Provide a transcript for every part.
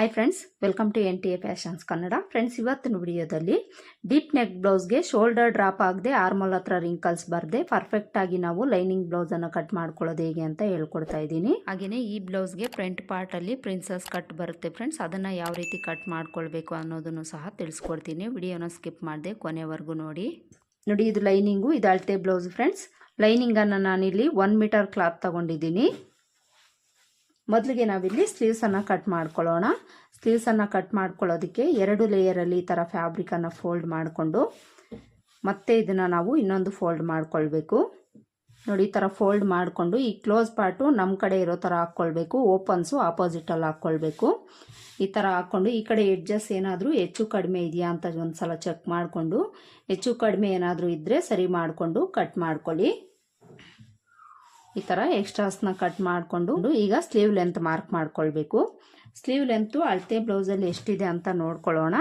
Hi friends welcome to N T A fashions Kannada friends ಇವತ್ತಿನ ವಿಡಿಯೋದಲ್ಲಿ deep neck ಬ್ಲೌಸ್ಗೆ shoulder drop ಆಗದೆ armhole ಹತ್ರ ರಿಂಕಲ್ಸ್ ಬರದೆ ಪರ್ಫೆಕ್ಟಾಗಿ ನಾವು ಲೈನಿಂಗ್ ಬ್ಲೌಸನ್ನು ಕಟ್ ಮಾಡ್ಕೊಳ್ಳೋದು ಹೇಗೆ ಅಂತ ಹೇಳ್ಕೊಡ್ತಾ ಇದ್ದೀನಿ. ಹಾಗೆಯೇ ಈ ಬ್ಲೌಸ್ಗೆ ಫ್ರಂಟ್ ಪಾರ್ಟಲ್ಲಿ ಪ್ರಿನ್ಸಸ್ ಕಟ್ ಬರುತ್ತೆ ಫ್ರೆಂಡ್ಸ್ ಅದನ್ನು ಯಾವ ರೀತಿ ಕಟ್ ಮಾಡ್ಕೊಳ್ಬೇಕು ಅನ್ನೋದನ್ನು ಸಹ ತಿಳಿಸ್ಕೊಡ್ತೀನಿ. ವಿಡಿಯೋನ ಸ್ಕಿಪ್ ಮಾಡಿದೆ ಕೊನೆವರೆಗೂ ನೋಡಿ. ನೋಡಿ, ಇದು ಲೈನಿಂಗು ಇದು ಅಳತೆ ಬ್ಲೌಸ್ ಫ್ರೆಂಡ್ಸ್ ಲೈನಿಂಗನ್ನು ನಾನಿಲ್ಲಿ ಒನ್ ಮೀಟರ್ ಕ್ಲಾತ್ ತಗೊಂಡಿದ್ದೀನಿ. ಮೊದಲಿಗೆ ನಾವಿಲ್ಲಿ ಸ್ಲೀವ್ಸನ್ನು ಕಟ್ ಮಾಡ್ಕೊಳ್ಳೋಣ. ಸ್ಲೀವ್ಸನ್ನು ಕಟ್ ಮಾಡ್ಕೊಳ್ಳೋದಕ್ಕೆ ಎರಡು ಲೇಯರಲ್ಲಿ ಈ ಥರ ಫ್ಯಾಬ್ರಿಕನ್ನು ಫೋಲ್ಡ್ ಮಾಡಿಕೊಂಡು, ಮತ್ತೆ ಇದನ್ನು ನಾವು ಇನ್ನೊಂದು ಫೋಲ್ಡ್ ಮಾಡ್ಕೊಳ್ಬೇಕು. ನೋಡಿ, ಈ ಥರ ಫೋಲ್ಡ್ ಮಾಡಿಕೊಂಡು, ಈ ಕ್ಲೋಸ್ ಪಾರ್ಟು ನಮ್ಮ ಕಡೆ ಇರೋ ಥರ ಹಾಕ್ಕೊಳ್ಬೇಕು. ಓಪನ್ಸು ಆಪೋಸಿಟಲ್ಲಿ ಹಾಕ್ಕೊಳ್ಬೇಕು. ಈ ಥರ ಹಾಕ್ಕೊಂಡು, ಈ ಕಡೆ ಎಡ್ಜಸ್ ಏನಾದರೂ ಹೆಚ್ಚು ಕಡಿಮೆ ಇದೆಯಾ ಅಂತ ಒಂದು ಸಲ ಚೆಕ್ ಮಾಡಿಕೊಂಡು, ಹೆಚ್ಚು ಕಡಿಮೆ ಏನಾದರೂ ಇದ್ದರೆ ಸರಿ ಮಾಡಿಕೊಂಡು ಕಟ್ ಮಾಡ್ಕೊಳ್ಳಿ. ಈ ಥರ ಎಕ್ಸ್ಟ್ರಾಸ್ನ ಕಟ್ ಮಾಡಿಕೊಂಡು ಈಗ ಸ್ಲೀವ್ ಲೆಂತ್ ಮಾರ್ಕ್ ಮಾಡ್ಕೊಳ್ಬೇಕು. ಸ್ಲೀವ್ ಲೆಂತು ಅಳತೆ ಬ್ಲೌಸಲ್ಲಿ ಎಷ್ಟಿದೆ ಅಂತ ನೋಡ್ಕೊಳ್ಳೋಣ.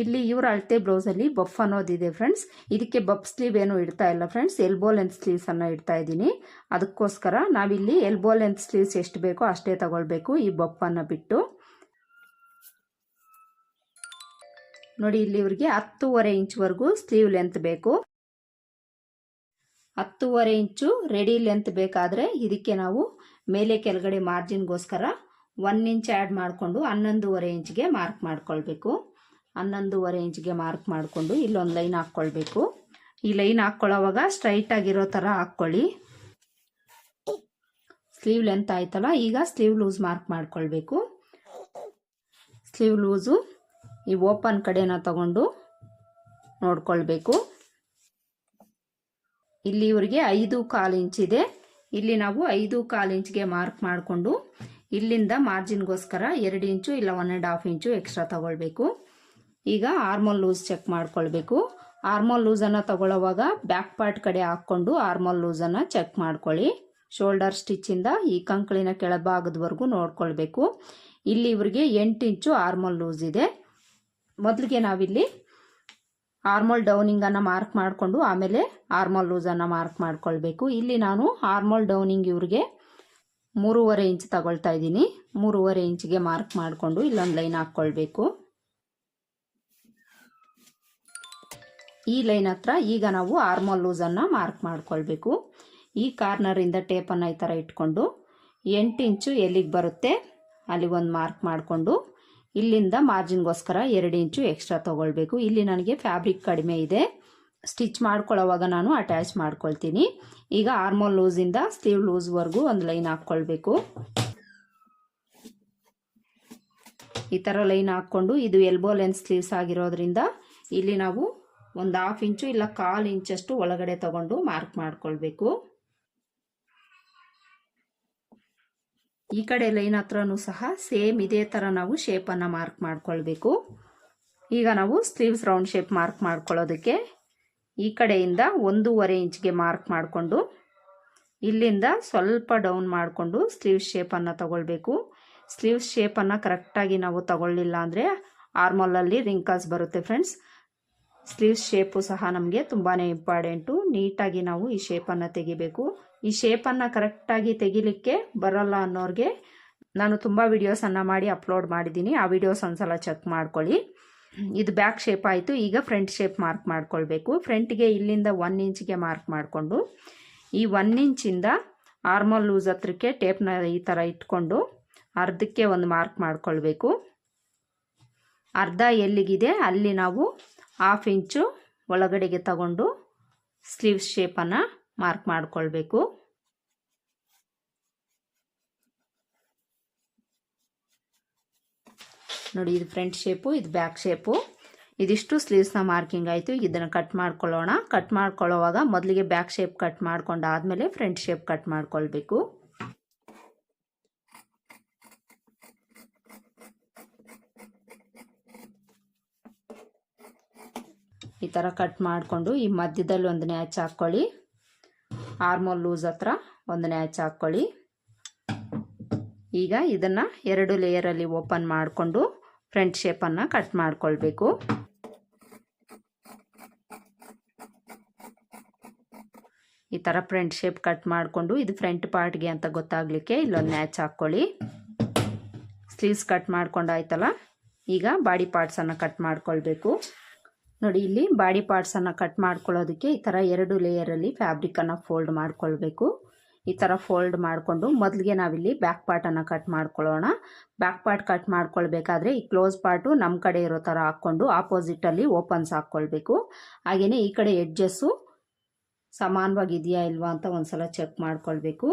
ಇಲ್ಲಿ ಇವ್ರ ಅಳತೆ ಬ್ಲೌಸಲ್ಲಿ ಬಫ್ ಅನ್ನೋದಿದೆ ಫ್ರೆಂಡ್ಸ್ ಇದಕ್ಕೆ ಬಫ್ ಸ್ಲೀವ್ ಏನು ಇಡ್ತಾ ಇಲ್ಲ ಫ್ರೆಂಡ್ಸ್ ಎಲ್ಬೋ ಲೆಂತ್ ಸ್ಲೀವ್ಸನ್ನು ಇಡ್ತಾ ಇದ್ದೀನಿ. ಅದಕ್ಕೋಸ್ಕರ ನಾವಿಲ್ಲಿ ಎಲ್ಬೋ ಲೆಂತ್ ಸ್ಲೀವ್ಸ್ ಎಷ್ಟು ಬೇಕೋ ಅಷ್ಟೇ ತಗೊಳ್ಬೇಕು ಈ ಬಫನ್ನು ಬಿಟ್ಟು. ನೋಡಿ, ಇಲ್ಲಿ ಇವ್ರಿಗೆ ಹತ್ತೂವರೆ ಇಂಚ್ವರೆಗೂ ಸ್ಲೀವ್ ಲೆಂತ್ ಬೇಕು. ಹತ್ತೂವರೆ ಇಂಚು ರೆಡಿ ಲೆಂತ್ ಬೇಕಾದರೆ ಇದಕ್ಕೆ ನಾವು ಮೇಲೆ ಕೆಳಗಡೆ ಮಾರ್ಜಿನ್ಗೋಸ್ಕರ ಒನ್ ಇಂಚ್ ಆ್ಯಡ್ ಮಾಡಿಕೊಂಡು ಹನ್ನೊಂದುವರೆ ಇಂಚ್ಗೆ ಮಾರ್ಕ್ ಮಾಡ್ಕೊಳ್ಬೇಕು. ಹನ್ನೊಂದುವರೆ ಇಂಚ್ಗೆ ಮಾರ್ಕ್ ಮಾಡಿಕೊಂಡು ಇಲ್ಲೊಂದು ಲೈನ್ ಹಾಕ್ಕೊಳ್ಬೇಕು. ಈ ಲೈನ್ ಹಾಕ್ಕೊಳ್ಳೋವಾಗ ಸ್ಟ್ರೈಟ್ ಆಗಿರೋ ಥರ ಹಾಕ್ಕೊಳ್ಳಿ. ಸ್ಲೀವ್ ಲೆಂತ್ ಆಯ್ತಲ್ಲ, ಈಗ ಸ್ಲೀವ್ ಲೂಸ್ ಮಾರ್ಕ್ ಮಾಡ್ಕೊಳ್ಬೇಕು. ಸ್ಲೀವ್ ಲೂಸು ಈ ಓಪನ್ ಕಡೆನ ತಗೊಂಡು ನೋಡ್ಕೊಳ್ಬೇಕು. ಇಲ್ಲಿ ಇವರಿಗೆ ಐದು ಕಾಲು ಇಂಚಿದೆ ಇಲ್ಲಿ ನಾವು ಐದು ಕಾಲು ಇಂಚ್ಗೆ ಮಾರ್ಕ್ ಮಾಡಿಕೊಂಡು ಇಲ್ಲಿಂದ ಮಾರ್ಜಿನ್ಗೋಸ್ಕರ ಎರಡು ಇಂಚು ಇಲ್ಲ one and half inch extra ತಗೊಳ್ಬೇಕು. ಈಗ ಆರ್ಮೋಲ್ ಲೂಸ್ ಚೆಕ್ ಮಾಡ್ಕೊಳ್ಬೇಕು. ಆರ್ಮೋಲ್ ಲೂಸನ್ನು ತಗೊಳ್ಳೋವಾಗ ಬ್ಯಾಕ್ ಪಾರ್ಟ್ ಕಡೆ ಹಾಕ್ಕೊಂಡು ಆರ್ಮೋಲ್ ಲೂಸನ್ನು ಚೆಕ್ ಮಾಡ್ಕೊಳ್ಳಿ. ಶೋಲ್ಡರ್ ಸ್ಟಿಚ್ಚಿಂದ ಈ ಕಂಕಳಿನ ಕೆಳಭಾಗದವರೆಗೂ ನೋಡ್ಕೊಳ್ಬೇಕು. ಇಲ್ಲಿ ಇವರಿಗೆ ಎಂಟು ಇಂಚು ಆರ್ಮೋಲ್ ಲೂಸ್ ಇದೆ. ಮೊದಲಿಗೆ ನಾವಿಲ್ಲಿ ಆರ್ಮೋಲ್ ಡೌನಿಂಗನ್ನು ಮಾರ್ಕ್ ಮಾಡಿಕೊಂಡು ಆಮೇಲೆ ಆರ್ಮೋಲ್ ಲೂಸನ್ನು ಮಾರ್ಕ್ ಮಾಡ್ಕೊಳ್ಬೇಕು. ಇಲ್ಲಿ ನಾನು ಆರ್ಮೋಲ್ ಡೌನಿಂಗ್ ಇವ್ರಿಗೆ ಮೂರುವರೆ ಇಂಚ್ ತಗೊಳ್ತಾ ಇದ್ದೀನಿ. ಮೂರುವರೆ ಇಂಚಿಗೆ ಮಾರ್ಕ್ ಮಾಡಿಕೊಂಡು ಇಲ್ಲೊಂದು ಲೈನ್ ಹಾಕ್ಕೊಳ್ಬೇಕು. ಈ ಲೈನ್ ಹತ್ರ ಈಗ ನಾವು ಆರ್ಮೋಲ್ ಲೂಸನ್ನು ಮಾರ್ಕ್ ಮಾಡಿಕೊಳ್ಬೇಕು. ಈ ಕಾರ್ನರಿಂದ ಟೇಪನ್ನು ಈ ಥರ ಇಟ್ಕೊಂಡು ಎಂಟು ಇಂಚು ಎಲ್ಲಿಗೆ ಬರುತ್ತೆ ಅಲ್ಲಿಗೊಂದು ಮಾರ್ಕ್ ಮಾಡಿಕೊಂಡು ಇಲ್ಲಿಂದ ಮಾರ್ಜಿನ್ಗೋಸ್ಕರ ಎರಡು ಇಂಚು ಎಕ್ಸ್ಟ್ರಾ ತೊಗೊಳ್ಬೇಕು. ಇಲ್ಲಿ ನನಗೆ ಫ್ಯಾಬ್ರಿಕ್ ಕಡಿಮೆ ಇದೆ. ಸ್ಟಿಚ್ ಮಾಡ್ಕೊಳ್ಳೋವಾಗ ನಾನು ಅಟ್ಯಾಚ್ ಮಾಡ್ಕೊಳ್ತೀನಿ. ಈಗ ಆರ್ಮೋಲ್ ಲೂಸಿಂದ ಸ್ಲೀವ್ ಲೂಸ್ವರೆಗೂ ಒಂದು ಲೈನ್ ಹಾಕ್ಕೊಳ್ಬೇಕು. ಈ ಥರ ಲೈನ್ ಹಾಕ್ಕೊಂಡು ಇದು ಎಲ್ಬೋ ಲೆನ್ಸ್ ಸ್ಲೀವ್ಸ್ ಆಗಿರೋದ್ರಿಂದ ಇಲ್ಲಿ ನಾವು ಒಂದು ಹಾಫ್ ಇಂಚು ಇಲ್ಲ ಕಾಲು ಇಂಚಷ್ಟು ಒಳಗಡೆ ತಗೊಂಡು ಮಾರ್ಕ್ ಮಾಡ್ಕೊಳ್ಬೇಕು. ಈ ಕಡೆ ಲೈನ್ ಹತ್ರನೂ ಸಹ ಸೇಮ್ ಇದೇ ಥರ ನಾವು ಶೇಪನ್ನು ಮಾರ್ಕ್ ಮಾಡ್ಕೊಳ್ಬೇಕು. ಈಗ ನಾವು ಸ್ಲೀವ್ಸ್ ರೌಂಡ್ ಶೇಪ್ ಮಾರ್ಕ್ ಮಾಡ್ಕೊಳ್ಳೋದಕ್ಕೆ ಈ ಕಡೆಯಿಂದ ಒಂದೂವರೆ ಇಂಚ್ಗೆ ಮಾರ್ಕ್ ಮಾಡಿಕೊಂಡು ಇಲ್ಲಿಂದ ಸ್ವಲ್ಪ ಡೌನ್ ಮಾಡಿಕೊಂಡು ಸ್ಲೀವ್ಸ್ ಶೇಪನ್ನು ತಗೊಳ್ಬೇಕು. ಸ್ಲೀವ್ಸ್ ಶೇಪನ್ನು ಕರೆಕ್ಟಾಗಿ ನಾವು ತಗೊಳ್ಳಿಲ್ಲ ಅಂದರೆ ಆರ್ಮಲಲ್ಲಿ ರಿಂಕಲ್ಸ್ ಬರುತ್ತೆ ಫ್ರೆಂಡ್ಸ್ ಸ್ಲೀವ್ಸ್ ಶೇಪು ಸಹ ನಮಗೆ ತುಂಬಾ ಇಂಪಾರ್ಟೆಂಟು ನೀಟಾಗಿ ನಾವು ಈ ಶೇಪನ್ನು ತೆಗಿಬೇಕು. ಈ ಶೇಪನ್ನು ಕರೆಕ್ಟಾಗಿ ತೆಗಿಲಿಕ್ಕೆ ಬರೋಲ್ಲ ಅನ್ನೋರಿಗೆ ನಾನು ತುಂಬ ವಿಡಿಯೋಸನ್ನು ಮಾಡಿ ಅಪ್ಲೋಡ್ ಮಾಡಿದ್ದೀನಿ. ಆ ವಿಡಿಯೋಸ್ ಒಂದ್ಸಲ ಚೆಕ್ ಮಾಡ್ಕೊಳ್ಳಿ. ಇದು ಬ್ಯಾಕ್ ಶೇಪ್ ಆಯಿತು. ಈಗ ಫ್ರಂಟ್ ಶೇಪ್ ಮಾರ್ಕ್ ಮಾಡ್ಕೊಳ್ಬೇಕು. ಫ್ರಂಟ್ಗೆ ಇಲ್ಲಿಂದ ಒನ್ ಇಂಚ್ಗೆ ಮಾರ್ಕ್ ಮಾಡಿಕೊಂಡು, ಈ ಒನ್ ಇಂಚಿಂದ ಆರ್ಮಲ್ ಲೂಸ್ ಹತ್ರಕ್ಕೆ ಟೇಪ್ನ ಈ ಥರ ಇಟ್ಕೊಂಡು ಅರ್ಧಕ್ಕೆ ಒಂದು ಮಾರ್ಕ್ ಮಾಡ್ಕೊಳ್ಬೇಕು. ಅರ್ಧ ಎಲ್ಲಿಗಿದೆ? ಅಲ್ಲಿ ನಾವು ಹಾಫ್ ಇಂಚು ಒಳಗಡೆಗೆ ತಗೊಂಡು ಸ್ಲೀವ್ಸ್ ಶೇಪನ್ನು ಮಾರ್ಕ್ ಮಾಡಿಕೊಳ್ಬೇಕು. ನೋಡಿ, ಇದು ಫ್ರಂಟ್ ಶೇಪು, ಇದು ಬ್ಯಾಕ್ ಶೇಪು. ಇದಿಷ್ಟು ಸ್ಲೀವ್ಸ್ನ ಮಾರ್ಕಿಂಗ್ ಆಯಿತು. ಇದನ್ನು ಕಟ್ ಮಾಡ್ಕೊಳ್ಳೋಣ. ಕಟ್ ಮಾಡ್ಕೊಳ್ಳೋವಾಗ ಮೊದಲಿಗೆ ಬ್ಯಾಕ್ ಶೇಪ್ ಕಟ್ ಮಾಡ್ಕೊಂಡಾದಮೇಲೆ ಫ್ರಂಟ್ ಶೇಪ್ ಕಟ್ ಮಾಡ್ಕೊಳ್ಬೇಕು. ಈ ಥರ ಕಟ್ ಮಾಡಿಕೊಂಡು ಈ ಮಧ್ಯದಲ್ಲಿ ಒಂದು ನ್ಯಾಚ್ ಹಾಕ್ಕೊಳ್ಳಿ. ಆರ್ಮೋಲ್ ಲೂಸ್ ಹತ್ರ ಒಂದು ನ್ಯಾಚ್ ಹಾಕ್ಕೊಳ್ಳಿ. ಈಗ ಇದನ್ನು ಎರಡು ಲೇಯರಲ್ಲಿ ಓಪನ್ ಮಾಡಿಕೊಂಡು ಫ್ರಂಟ್ ಶೇಪನ್ನು ಕಟ್ ಮಾಡಿಕೊಳ್ಬೇಕು. ಈ ಥರ ಫ್ರಂಟ್ ಶೇಪ್ ಕಟ್ ಮಾಡಿಕೊಂಡು ಇದು ಫ್ರಂಟ್ ಪಾರ್ಟ್ಗೆ ಅಂತ ಗೊತ್ತಾಗಲಿಕ್ಕೆ ಇಲ್ಲೊಂದು ನ್ಯಾಚ್ ಹಾಕ್ಕೊಳ್ಳಿ. ಸ್ಲೀವ್ಸ್ ಕಟ್ ಮಾಡ್ಕೊಂಡಾಯ್ತಲ್ಲ ಈಗ ಬಾಡಿ ಪಾರ್ಟ್ಸನ್ನು ಕಟ್ ಮಾಡ್ಕೊಳ್ಬೇಕು. ನೋಡಿ, ಇಲ್ಲಿ ಬಾಡಿ ಪಾರ್ಟ್ಸನ್ನು ಕಟ್ ಮಾಡ್ಕೊಳ್ಳೋದಕ್ಕೆ ಈ ಥರ ಎರಡು ಲೇಯರಲ್ಲಿ ಫ್ಯಾಬ್ರಿಕನ್ನು ಫೋಲ್ಡ್ ಮಾಡ್ಕೊಳ್ಬೇಕು. ಈ ಥರ ಫೋಲ್ಡ್ ಮಾಡಿಕೊಂಡು ಮೊದಲಿಗೆ ನಾವಿಲ್ಲಿ ಬ್ಯಾಕ್ ಪಾರ್ಟನ್ನು ಕಟ್ ಮಾಡ್ಕೊಳ್ಳೋಣ. ಬ್ಯಾಕ್ ಪಾರ್ಟ್ ಕಟ್ ಮಾಡ್ಕೊಳ್ಬೇಕಾದ್ರೆ ಈ ಕ್ಲೋಸ್ ಪಾರ್ಟು ನಮ್ಮ ಕಡೆ ಇರೋ ಥರ ಹಾಕ್ಕೊಂಡು ಆಪೋಸಿಟಲ್ಲಿ ಓಪನ್ಸ್ ಹಾಕ್ಕೊಳ್ಬೇಕು. ಹಾಗೆಯೇ ಈ ಕಡೆ ಎಡ್ಜಸ್ಸು ಸಮಾನವಾಗಿ ಇದೆಯಾ ಇಲ್ವಾ ಅಂತ ಒಂದ್ಸಲ ಚೆಕ್ ಮಾಡ್ಕೊಳ್ಬೇಕು.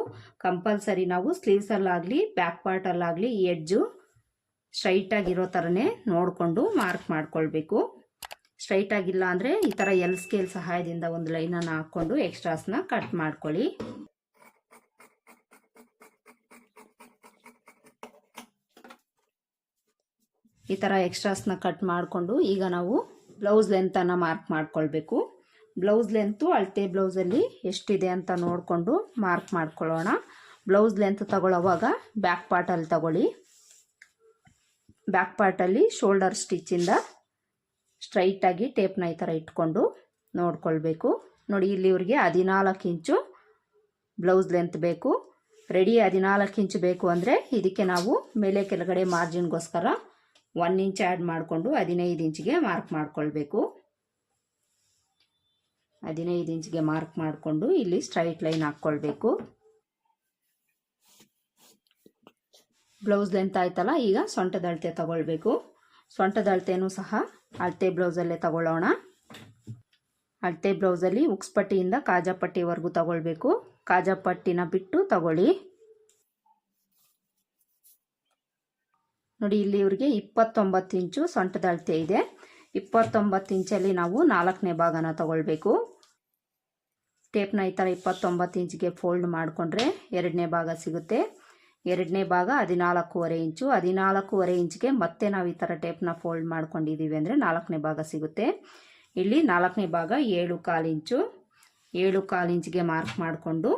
ಕಂಪಲ್ಸರಿ ನಾವು ಸ್ಲೀವ್ಸಲ್ಲಾಗಲಿ ಬ್ಯಾಕ್ ಪಾರ್ಟಲ್ಲಾಗಲಿ ಈ ಎಡ್ಜು ಸ್ಟ್ರೈಟಾಗಿರೋ ಥರನೇ ನೋಡಿಕೊಂಡು ಮಾರ್ಕ್ ಮಾಡ್ಕೊಳ್ಬೇಕು. ಸ್ಟ್ರೈಟ್ ಆಗಿಲ್ಲ ಅಂದರೆ ಈ ಥರ ಎಲ್ ಸ್ಕೇಲ್ ಸಹಾಯದಿಂದ ಒಂದು ಲೈನನ್ನು ಹಾಕ್ಕೊಂಡು ಎಕ್ಸ್ಟ್ರಾಸ್ನ ಕಟ್ ಮಾಡ್ಕೊಳ್ಳಿ. ಈ ಥರ ಎಕ್ಸ್ಟ್ರಾಸ್ನ ಕಟ್ ಮಾಡಿಕೊಂಡು ಈಗ ನಾವು ಬ್ಲೌಸ್ ಲೆಂತನ್ನು ಮಾರ್ಕ್ ಮಾಡ್ಕೊಳ್ಬೇಕು. ಬ್ಲೌಸ್ ಲೆಂತು ಅಳತೆ ಬ್ಲೌಸಲ್ಲಿ ಎಷ್ಟಿದೆ ಅಂತ ನೋಡಿಕೊಂಡು ಮಾರ್ಕ್ ಮಾಡ್ಕೊಳ್ಳೋಣ. ಬ್ಲೌಸ್ ಲೆಂತ್ ತಗೊಳ್ಳೋವಾಗ ಬ್ಯಾಕ್ ಪಾರ್ಟಲ್ಲಿ ತಗೊಳ್ಳಿ. ಬ್ಯಾಕ್ ಪಾರ್ಟಲ್ಲಿ ಶೋಲ್ಡರ್ ಸ್ಟಿಚ್ಚಿಂದ ಸ್ಟ್ರೈಟಾಗಿ ಟೇಪ್ನ ಈ ಥರ ಇಟ್ಕೊಂಡು ನೋಡ್ಕೊಳ್ಬೇಕು. ನೋಡಿ, ಇಲ್ಲಿ ಇವ್ರಿಗೆ ಹದಿನಾಲ್ಕು ಇಂಚು ಬ್ಲೌಸ್ ಲೆಂತ್ ಬೇಕು. ರೆಡಿ ಹದಿನಾಲ್ಕು ಇಂಚು ಬೇಕು ಅಂದರೆ ಇದಕ್ಕೆ ನಾವು ಮೇಲೆ ಕೆಳಗಡೆ ಮಾರ್ಜಿನ್ಗೋಸ್ಕರ ಒನ್ ಇಂಚ್ ಆ್ಯಡ್ ಮಾಡಿಕೊಂಡು ಹದಿನೈದು ಇಂಚಿಗೆ ಮಾರ್ಕ್ ಮಾಡ್ಕೊಳ್ಬೇಕು. ಹದಿನೈದು ಇಂಚಿಗೆ ಮಾರ್ಕ್ ಮಾಡಿಕೊಂಡು ಇಲ್ಲಿ ಸ್ಟ್ರೈಟ್ ಲೈನ್ ಹಾಕ್ಕೊಳ್ಬೇಕು. ಬ್ಲೌಸ್ ಲೆಂತ್ ಆಯ್ತಲ್ಲ, ಈಗ ಸೊಂಟದ ಅಳತೆ ತಗೊಳ್ಬೇಕು. ಸೊಂಟದ ಅಳತೆನೂ ಸಹ ಅಳತೆ ಬ್ಲೌಸಲ್ಲೇ ತಗೊಳ್ಳೋಣ. ಅಳತೆ ಬ್ಲೌಸಲ್ಲಿ ಉಕ್ಸ್ಪಟ್ಟಿಯಿಂದ ಕಾಜಾಪಟ್ಟಿವರೆಗೂ ತಗೊಳ್ಬೇಕು. ಕಾಜಾಪಟ್ಟಿನ ಬಿಟ್ಟು ತಗೊಳ್ಳಿ. ನೋಡಿ, ಇಲ್ಲಿ ಇವರಿಗೆ ಇಪ್ಪತ್ತೊಂಬತ್ತು ಇಂಚು ಸೊಂಟದ ಅಳತೆ ಇದೆ. ಇಪ್ಪತ್ತೊಂಬತ್ತು ಇಂಚಲ್ಲಿ ನಾವು ನಾಲ್ಕನೇ ಭಾಗನ ತಗೊಳ್ಬೇಕು. ಟೇಪ್ನ ಈ ಥರ ಇಪ್ಪತ್ತೊಂಬತ್ತು ಇಂಚಿಗೆ ಫೋಲ್ಡ್ ಮಾಡಿಕೊಂಡ್ರೆ ಎರಡನೇ ಭಾಗ ಸಿಗುತ್ತೆ. ಎರಡನೇ ಭಾಗ ಹದಿನಾಲ್ಕೂವರೆ ಇಂಚು. ಹದಿನಾಲ್ಕೂವರೆ ಇಂಚಿಗೆ ಮತ್ತೆ ನಾವು ಈ ಥರ ಟೇಪ್ನ ಫೋಲ್ಡ್ ಮಾಡ್ಕೊಂಡಿದ್ದೀವಿ ಅಂದರೆ ನಾಲ್ಕನೇ ಭಾಗ ಸಿಗುತ್ತೆ. ಇಲ್ಲಿ ನಾಲ್ಕನೇ ಭಾಗ ಏಳು ಕಾಲು ಇಂಚು. ಏಳು ಕಾಲು ಇಂಚಿಗೆ ಮಾರ್ಕ್ ಮಾಡಿಕೊಂಡು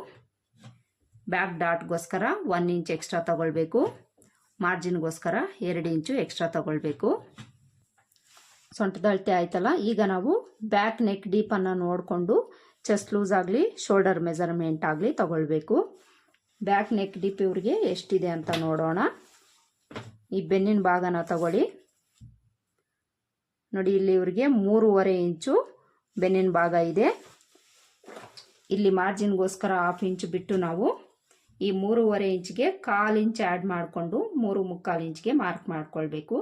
ಬ್ಯಾಕ್ ಡಾಟ್ಗೋಸ್ಕರ ಒನ್ ಇಂಚ್ ಎಕ್ಸ್ಟ್ರಾ ತಗೊಳ್ಬೇಕು. ಮಾರ್ಜಿನ್ಗೋಸ್ಕರ ಎರಡು ಇಂಚು ಎಕ್ಸ್ಟ್ರಾ ತಗೊಳ್ಬೇಕು. ಸೊಂಟದ ಅಳತೆ ಆಯ್ತಲ್ಲ? ಈಗ ನಾವು ಬ್ಯಾಕ್ ನೆಕ್ ಡೀಪನ್ನು ನೋಡಿಕೊಂಡು ಚೆಸ್ಟ್ ಲೂಸ್ ಆಗಲಿ ಶೋಲ್ಡರ್ ಮೆಜರ್ಮೆಂಟ್ ಆಗಲಿ ತಗೊಳ್ಬೇಕು. ಬ್ಯಾಕ್ ನೆಕ್ ಡಿಪ್ ಇವ್ರಿಗೆ ಎಷ್ಟಿದೆ ಅಂತ ನೋಡೋಣ. ಈ ಬೆನ್ನಿನ ಭಾಗನ ತಗೊಳ್ಳಿ. ನೋಡಿ, ಇಲ್ಲಿ ಇವ್ರಿಗೆ ಮೂರುವರೆ ಇಂಚು ಬೆನ್ನಿನ ಭಾಗ ಇದೆ. ಇಲ್ಲಿ ಮಾರ್ಜಿನ್ಗೋಸ್ಕರ ಹಾಫ್ ಇಂಚು ಬಿಟ್ಟು ನಾವು ಈ ಮೂರುವರೆ ಇಂಚ್ಗೆ ಕಾಲು ಇಂಚ್ ಆ್ಯಡ್ ಮಾಡಿಕೊಂಡು ಮೂರು ಮುಕ್ಕಾಲು ಇಂಚ್ಗೆ ಮಾರ್ಕ್ ಮಾಡ್ಕೊಳ್ಬೇಕು.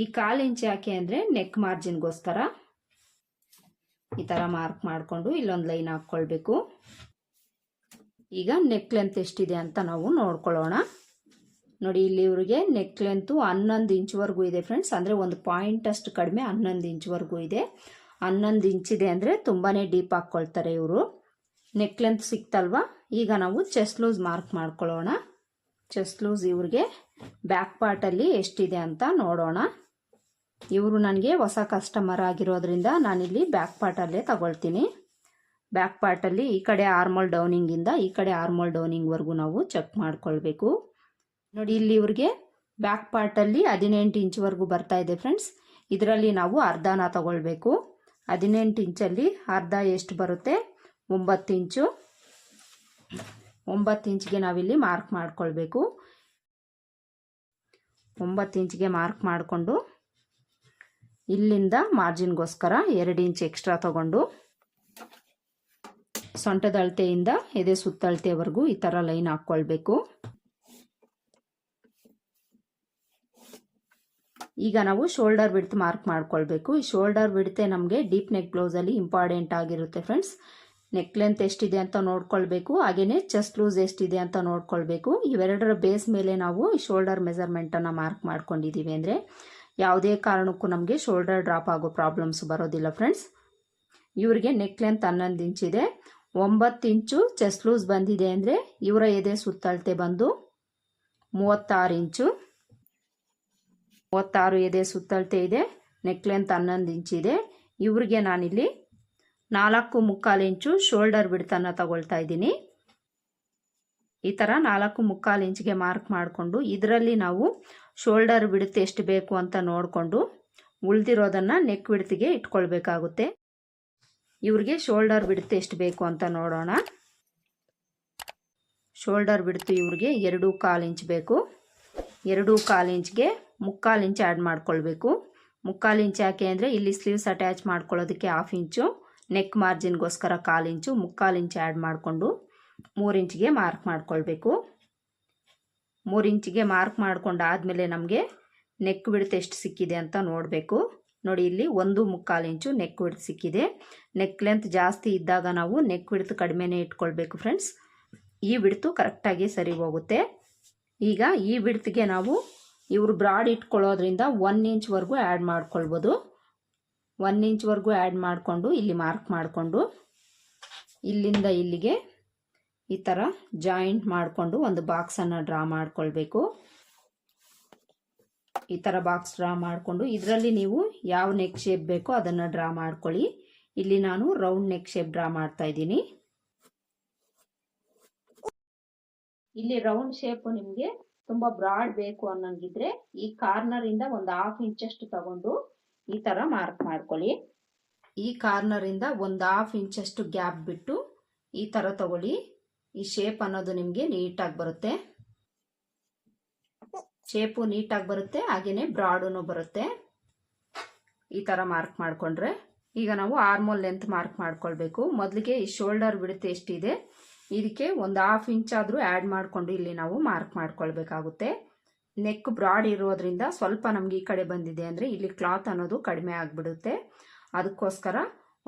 ಈ ಕಾಲು ಇಂಚ್ ಯಾಕೆ ಅಂದರೆ ನೆಕ್ ಮಾರ್ಜಿನ್ಗೋಸ್ಕರ ಈ ಥರ ಮಾರ್ಕ್ ಮಾಡಿಕೊಂಡು ಇಲ್ಲೊಂದು ಲೈನ್ ಹಾಕ್ಕೊಳ್ಬೇಕು. ಈಗ ನೆಕ್ ಲೆಂತ್ ಎಷ್ಟಿದೆ ಅಂತ ನಾವು ನೋಡ್ಕೊಳ್ಳೋಣ. ನೋಡಿ, ಇಲ್ಲಿ ಇವರಿಗೆ ನೆಕ್ ಲೆಂತು ಹನ್ನೊಂದು ಇಂಚ್ವರೆಗೂ ಇದೆ ಫ್ರೆಂಡ್ಸ್ ಅಂದರೆ ಒಂದು ಪಾಯಿಂಟ್ ಅಷ್ಟು ಕಡಿಮೆ ಹನ್ನೊಂದು ಇಂಚ್ವರೆಗೂ ಇದೆ. ಹನ್ನೊಂದು ಇಂಚಿದೆ ಅಂದರೆ ತುಂಬಾ ಡೀಪ್ ಹಾಕ್ಕೊಳ್ತಾರೆ ಇವರು. ನೆಕ್ ಲೆಂತ್ ಸಿಕ್ತಲ್ವಾ? ಈಗ ನಾವು ಚೆಸ್ಟ್ ಲೂಸ್ ಮಾರ್ಕ್ ಮಾಡ್ಕೊಳ್ಳೋಣ. ಚೆಸ್ಟ್ ಲೂಸ್ ಇವ್ರಿಗೆ ಬ್ಯಾಕ್ ಪಾರ್ಟಲ್ಲಿ ಎಷ್ಟಿದೆ ಅಂತ ನೋಡೋಣ. ಇವರು ನನಗೆ ಹೊಸ ಕಸ್ಟಮರ್ ಆಗಿರೋದ್ರಿಂದ ನಾನಿಲ್ಲಿ ಬ್ಯಾಕ್ ಪಾರ್ಟಲ್ಲೇ ತಗೊಳ್ತೀನಿ. ಬ್ಯಾಕ್ ಪಾರ್ಟಲ್ಲಿ ಈ ಕಡೆ ಆರ್ಮೋಲ್ ಡೌನಿಂಗಿಂದ ಈ ಕಡೆ ಆರ್ಮಲ್ ಡೌನಿಂಗ್ವರೆಗೂ ನಾವು ಚೆಕ್ ಮಾಡ್ಕೊಳ್ಬೇಕು. ನೋಡಿ ಇಲ್ಲಿ ಇವ್ರಿಗೆ ಬ್ಯಾಕ್ ಪಾರ್ಟಲ್ಲಿ ಹದಿನೆಂಟು ಇಂಚ್ವರೆಗೂ ಬರ್ತಾ ಇದೆ ಫ್ರೆಂಡ್ಸ್ ಇದರಲ್ಲಿ ನಾವು ಅರ್ಧನ ತಗೊಳ್ಬೇಕು. ಹದಿನೆಂಟು ಇಂಚಲ್ಲಿ ಅರ್ಧ ಎಷ್ಟು ಬರುತ್ತೆ? ಒಂಬತ್ತು ಇಂಚು ಒಂಬತ್ತು ಇಂಚಿಗೆ ನಾವಿಲ್ಲಿ ಮಾರ್ಕ್ ಮಾಡ್ಕೊಳ್ಬೇಕು. ಒಂಬತ್ತು ಇಂಚ್ಗೆ ಮಾರ್ಕ್ ಮಾಡಿಕೊಂಡು ಇಲ್ಲಿಂದ ಮಾರ್ಜಿನ್ಗೋಸ್ಕರ ಎರಡು ಇಂಚ್ ಎಕ್ಸ್ಟ್ರಾ ತಗೊಂಡು ಸೊಂಟದ ಅಳತೆಯಿಂದ ಎದೆ ಸುತ್ತಳತೆವರೆಗೂ ಈ ಥರ ಲೈನ್ ಹಾಕ್ಕೊಳ್ಬೇಕು ಈಗ ನಾವು ಶೋಲ್ಡರ್ ಬಿಡ್ತ್ ಮಾರ್ಕ್ ಮಾಡ್ಕೊಳ್ಬೇಕು. ಈ ಶೋಲ್ಡರ್ ಬಿಡ್ತೆ ನಮಗೆ ಡೀಪ್ ನೆಕ್ ಬ್ಲೌಸಲ್ಲಿ ಇಂಪಾರ್ಟೆಂಟ್ ಆಗಿರುತ್ತೆ ಫ್ರೆಂಡ್ಸ್. ನೆಕ್ ಲೆಂತ್ ಎಷ್ಟಿದೆ ಅಂತ ನೋಡ್ಕೊಳ್ಬೇಕು. ಹಾಗೆಯೇ ಚೆಸ್ಟ್ ಲೂಸ್ ಎಷ್ಟಿದೆ ಅಂತ ನೋಡ್ಕೊಳ್ಬೇಕು. ಇವೆರಡರ ಬೇಸ್ ಮೇಲೆ ನಾವು ಈ ಶೋಲ್ಡರ್ ಮೆಜರ್ಮೆಂಟನ್ನು ಮಾರ್ಕ್ ಮಾಡ್ಕೊಂಡಿದ್ದೀವಿ ಅಂದರೆ ಯಾವುದೇ ಕಾರಣಕ್ಕೂ ನಮಗೆ ಶೋಲ್ಡರ್ ಡ್ರಾಪ್ ಆಗೋ ಪ್ರಾಬ್ಲಮ್ಸ್ ಬರೋದಿಲ್ಲ ಫ್ರೆಂಡ್ಸ್. ಇವರಿಗೆ ನೆಕ್ ಲೆಂತ್ ಹನ್ನೊಂದು ಇಂಚಿದೆ ಒಂಬತ್ತು ಇಂಚು ಚೆಸ್ಟ್ ಲೂಸ್ ಬಂದಿದೆ ಅಂದರೆ ಇವರ ಎದೆ ಸುತ್ತಳತೆ ಬಂದು ಮೂವತ್ತಾರು ಇಂಚು. ಮೂವತ್ತಾರು ಎದೆ ಸುತ್ತಳತೆ ಇದೆ ನೆಕ್ ಲೆಂತ್ ಹನ್ನೊಂದು ಇಂಚಿದೆ ಇವ್ರಿಗೆ ನಾನಿಲ್ಲಿ ನಾಲ್ಕು ಮುಕ್ಕಾಲು ಇಂಚು ಶೋಲ್ಡರ್ ಬಿಡ್ತನ್ನು ತಗೊಳ್ತಾ ಇದ್ದೀನಿ. ಈ ಥರ ನಾಲ್ಕು ಮುಕ್ಕಾಲು ಇಂಚಿಗೆ ಮಾರ್ಕ್ ಮಾಡಿಕೊಂಡು ಇದರಲ್ಲಿ ನಾವು ಶೋಲ್ಡರ್ ಬಿಡುತ್ತೆ ಎಷ್ಟು ಬೇಕು ಅಂತ ನೋಡಿಕೊಂಡು ಉಳಿದಿರೋದನ್ನು ನೆಕ್ ಬಿಡ್ತಿಗೆ ಇಟ್ಕೊಳ್ಬೇಕಾಗುತ್ತೆ. ಇವ್ರಿಗೆ ಶೋಲ್ಡರ್ ಬಿಡುತ್ತೆ ಎಷ್ಟು ಬೇಕು ಅಂತ ನೋಡೋಣ. ಶೋಲ್ಡರ್ ಬಿಡ್ತು ಇವ್ರಿಗೆ ಎರಡು ಕಾಲು ಇಂಚ್ ಬೇಕು. ಎರಡು ಕಾಲು ಇಂಚ್ಗೆ ಮುಕ್ಕಾಲು ಇಂಚ್ ಆ್ಯಡ್ ಮಾಡ್ಕೊಳ್ಬೇಕು. ಮುಕ್ಕಾಲು ಇಂಚ್ ಯಾಕೆ ಅಂದರೆ ಇಲ್ಲಿ ಸ್ಲೀವ್ಸ್ ಅಟ್ಯಾಚ್ ಮಾಡ್ಕೊಳ್ಳೋದಕ್ಕೆ ಹಾಫ್ ಇಂಚು, ನೆಕ್ ಮಾರ್ಜಿನ್ಗೋಸ್ಕರ ಕಾಲು ಇಂಚು, ಮುಕ್ಕಾಲು ಇಂಚ್ ಆ್ಯಡ್ ಮಾಡಿಕೊಂಡು ಮೂರು ಇಂಚ್ಗೆ ಮಾರ್ಕ್ ಮಾಡ್ಕೊಳ್ಬೇಕು. ಮೂರು ಇಂಚಿಗೆ ಮಾರ್ಕ್ ಮಾಡ್ಕೊಂಡಾದಮೇಲೆ ನಮಗೆ ನೆಕ್ ಬಿಡ್ತು ಎಷ್ಟು ಸಿಕ್ಕಿದೆ ಅಂತ ನೋಡಬೇಕು. ನೋಡಿ ಇಲ್ಲಿ ಒಂದು ಮುಕ್ಕಾಲು ಇಂಚು ನೆಕ್ ವಿಡ್ತ್ ಸಿಕ್ಕಿದೆ. ನೆಕ್ ಲೆಂತ್ ಜಾಸ್ತಿ ಇದ್ದಾಗ ನಾವು ನೆಕ್ ವಿಡ್ತ್ ಕಡಿಮೆನೇ ಇಟ್ಕೊಳ್ಬೇಕು ಫ್ರೆಂಡ್ಸ್ ಈ ಬಿಡ್ತು ಕರೆಕ್ಟಾಗಿ ಸರಿ ಹೋಗುತ್ತೆ. ಈಗ ಈ ಬಿಡ್ತಿಗೆ ನಾವು ಇವರು ಬ್ರಾಡ್ ಇಟ್ಕೊಳ್ಳೋದ್ರಿಂದ ಒನ್ ಇಂಚ್ವರೆಗೂ ಆ್ಯಡ್ ಮಾಡ್ಕೊಳ್ಬೋದು. ಒನ್ ಇಂಚ್ವರೆಗೂ ಆ್ಯಡ್ ಮಾಡಿಕೊಂಡು ಇಲ್ಲಿ ಮಾರ್ಕ್ ಮಾಡಿಕೊಂಡು ಇಲ್ಲಿಂದ ಇಲ್ಲಿಗೆ ಈ ಥರ ಜಾಯಿಂಟ್ ಮಾಡಿಕೊಂಡು ಒಂದು ಬಾಕ್ಸನ್ನು ಡ್ರಾ ಮಾಡ್ಕೊಳ್ಬೇಕು. ಈ ಥರ ಬಾಕ್ಸ್ ಡ್ರಾ ಮಾಡಿಕೊಂಡು ಇದರಲ್ಲಿ ನೀವು ಯಾವ ನೆಕ್ ಶೇಪ್ ಬೇಕೋ ಅದನ್ನು ಡ್ರಾ ಮಾಡ್ಕೊಳ್ಳಿ. ಇಲ್ಲಿ ನಾನು ರೌಂಡ್ ನೆಕ್ ಶೇಪ್ ಡ್ರಾ ಮಾಡ್ತಾ ಇದ್ದೀನಿ. ಇಲ್ಲಿ ರೌಂಡ್ ಶೇಪ್ ನಿಮಗೆ ತುಂಬ ಬ್ರಾಡ್ ಬೇಕು ಅನ್ನಂಗಿದ್ರೆ ಈ ಕಾರ್ನರ್ ಇಂದ ಒಂದು ಹಾಫ್ ಇಂಚಷ್ಟು ತಗೊಂಡು ಈ ಥರ ಮಾರ್ಕ್ ಮಾಡ್ಕೊಳ್ಳಿ. ಈ ಕಾರ್ನರ್ ಇಂದ ಒಂದು ಹಾಫ್ ಇಂಚಷ್ಟು ಗ್ಯಾಪ್ ಬಿಟ್ಟು ಈ ಥರ ತಗೊಳ್ಳಿ. ಈ ಶೇಪ್ ಅನ್ನೋದು ನಿಮಗೆ ನೀಟಾಗಿ ಬರುತ್ತೆ. ಶೇಪು ನೀಟಾಗಿ ಬರುತ್ತೆ ಹಾಗೆಯೇ ಬ್ರಾಡೂ ಬರುತ್ತೆ. ಈ ಥರ ಮಾರ್ಕ್ ಮಾಡಿಕೊಂಡ್ರೆ. ಈಗ ನಾವು ಆರ್ಮೋಲ್ ಲೆಂತ್ ಮಾರ್ಕ್ ಮಾಡ್ಕೊಳ್ಬೇಕು. ಮೊದಲಿಗೆ ಈ ಶೋಲ್ಡರ್ ಬಿಡುತ್ತೆ ಎಷ್ಟಿದೆ, ಇದಕ್ಕೆ ಒಂದು ಹಾಫ್ ಇಂಚ್ ಆದರೂ ಆ್ಯಡ್ ಮಾಡಿಕೊಂಡು ಇಲ್ಲಿ ನಾವು ಮಾರ್ಕ್ ಮಾಡ್ಕೊಳ್ಬೇಕಾಗುತ್ತೆ. ನೆಕ್ ಬ್ರಾಡ್ ಇರೋದ್ರಿಂದ ಸ್ವಲ್ಪ ನಮ್ಗೆ ಈ ಕಡೆ ಬಂದಿದೆ ಅಂದರೆ ಇಲ್ಲಿ ಕ್ಲಾತ್ ಅನ್ನೋದು ಕಡಿಮೆ ಆಗಿಬಿಡುತ್ತೆ. ಅದಕ್ಕೋಸ್ಕರ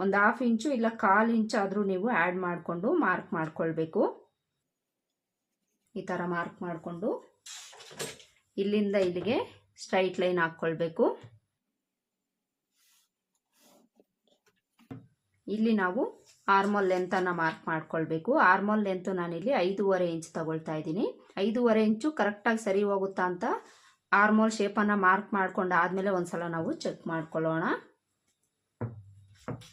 ಒಂದು ಹಾಫ್ ಇಂಚು ಇಲ್ಲ ಕಾಲು ಇಂಚ್ ಆದರೂ ನೀವು ಆ್ಯಡ್ ಮಾಡಿಕೊಂಡು ಮಾರ್ಕ್ ಮಾಡ್ಕೊಳ್ಬೇಕು. ಈ ಥರ ಮಾರ್ಕ್ ಮಾಡಿಕೊಂಡು. ಇಲ್ಲಿಂದ ಇಲ್ಲಿಗೆ ಸ್ಟ್ರೈಟ್ ಲೈನ್ ಹಾಕ್ಕೊಳ್ಬೇಕು. ಇಲ್ಲಿ ನಾವು ಆರ್ಮೋಲ್ ಲೆಂತನ್ನು ಮಾರ್ಕ್ ಮಾಡ್ಕೊಳ್ಬೇಕು. ಆರ್ಮೋಲ್ ಲೆಂತು ನಾನಿಲ್ಲಿ ಐದೂವರೆ ಇಂಚ್ ತಗೊಳ್ತಾ ಇದ್ದೀನಿ. ಐದೂವರೆ ಇಂಚು ಕರೆಕ್ಟಾಗಿ ಸರಿ ಹೋಗುತ್ತಾ ಅಂತ ಆರ್ಮೋಲ್ ಶೇಪನ್ನು ಮಾರ್ಕ್ ಮಾಡ್ಕೊಂಡು ಆದಮೇಲೆ ಒಂದ್ಸಲ ನಾವು ಚೆಕ್ ಮಾಡ್ಕೊಳ್ಳೋಣ.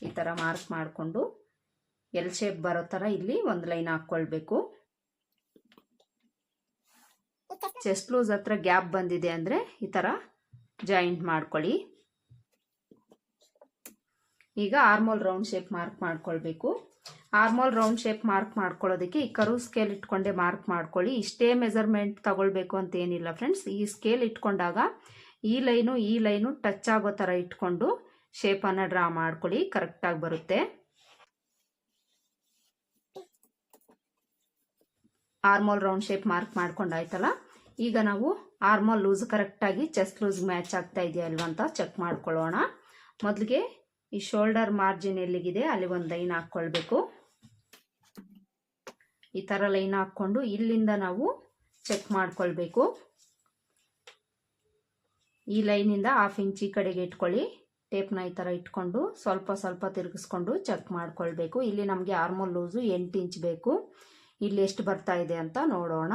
ಈ ಥರ ಮಾರ್ಕ್ ಮಾಡಿಕೊಂಡು ಎಲ್ ಶೇಪ್ ಬರೋ ಥರ ಇಲ್ಲಿ ಒಂದು ಲೈನ್ ಹಾಕ್ಕೊಳ್ಬೇಕು. ಚೆಸ್ಟ್ ಲೂಸ್ ಹತ್ರ ಗ್ಯಾಪ್ ಬಂದಿದೆ ಅಂದರೆ ಈ ಥರ ಜಾಯಿಂಟ್ ಮಾಡ್ಕೊಳ್ಳಿ. ಈಗ ಆರ್ಮೋಲ್ ರೌಂಡ್ ಶೇಪ್ ಮಾರ್ಕ್ ಮಾಡ್ಕೊಳ್ಬೇಕು. ಆರ್ಮೋಲ್ ರೌಂಡ್ ಶೇಪ್ ಮಾರ್ಕ್ ಮಾಡ್ಕೊಳ್ಳೋದಕ್ಕೆ ಈ ಕರು ಸ್ಕೇಲ್ ಇಟ್ಕೊಂಡೆ ಮಾರ್ಕ್ ಮಾಡ್ಕೊಳ್ಳಿ. ಇಷ್ಟೇ ಮೆಜರ್ಮೆಂಟ್ ತಗೊಳ್ಬೇಕು ಅಂತ ಏನಿಲ್ಲ ಫ್ರೆಂಡ್ಸ್. ಈ ಸ್ಕೇಲ್ ಇಟ್ಕೊಂಡಾಗ ಈ ಲೈನು ಈ ಲೈನು ಟಚ್ ಆಗೋ ಥರ ಇಟ್ಕೊಂಡು ಶೇಪನ್ನು ಡ್ರಾ ಮಾಡ್ಕೊಳ್ಳಿ. ಕರೆಕ್ಟಾಗಿ ಬರುತ್ತೆ. ಆರ್ಮೋಲ್ ರೌಂಡ್ ಶೇಪ್ ಮಾರ್ಕ್ ಮಾಡ್ಕೊಂಡಾಯ್ತಲ್ಲ ಈಗ ನಾವು ಆರ್ಮೋಲ್ ಲೂಸ್ ಕರೆಕ್ಟಾಗಿ ಚೆಸ್ಟ್ ಲೂಸ್ ಮ್ಯಾಚ್ ಆಗ್ತಾ ಇದೆಯಾ ಅಲ್ವಾ ಅಂತ ಚೆಕ್ ಮಾಡ್ಕೊಳ್ಳೋಣ. ಮೊದಲಿಗೆ ಈ ಶೋಲ್ಡರ್ ಮಾರ್ಜಿನ್ ಎಲ್ಲಿಗಿದೆ? ಅಲ್ಲಿ ಒಂದು ಲೈನ್ ಹಾಕ್ಕೊಳ್ಬೇಕು. ಈ ಥರ ಲೈನ್ ಹಾಕ್ಕೊಂಡು ಇಲ್ಲಿಂದ ನಾವು ಚೆಕ್ ಮಾಡ್ಕೊಳ್ಬೇಕು. ಈ ಲೈನಿಂದ ಹಾಫ್ ಇಂಚ್ ಈ ಕಡೆಗೆ ಇಟ್ಕೊಳ್ಳಿ. ಟೇಪ್ನ ಈ ಥರ ಇಟ್ಕೊಂಡು ಸ್ವಲ್ಪ ಸ್ವಲ್ಪ ತಿರುಗಿಸ್ಕೊಂಡು ಚೆಕ್ ಮಾಡ್ಕೊಳ್ಬೇಕು. ಇಲ್ಲಿ ನಮಗೆ ಆರ್ಮೋಲ್ ಲೂಸು ಎಂಟು ಇಂಚ್ ಬೇಕು. ಇಲ್ಲಿ ಎಷ್ಟು ಬರ್ತಾ ಇದೆ ಅಂತ ನೋಡೋಣ.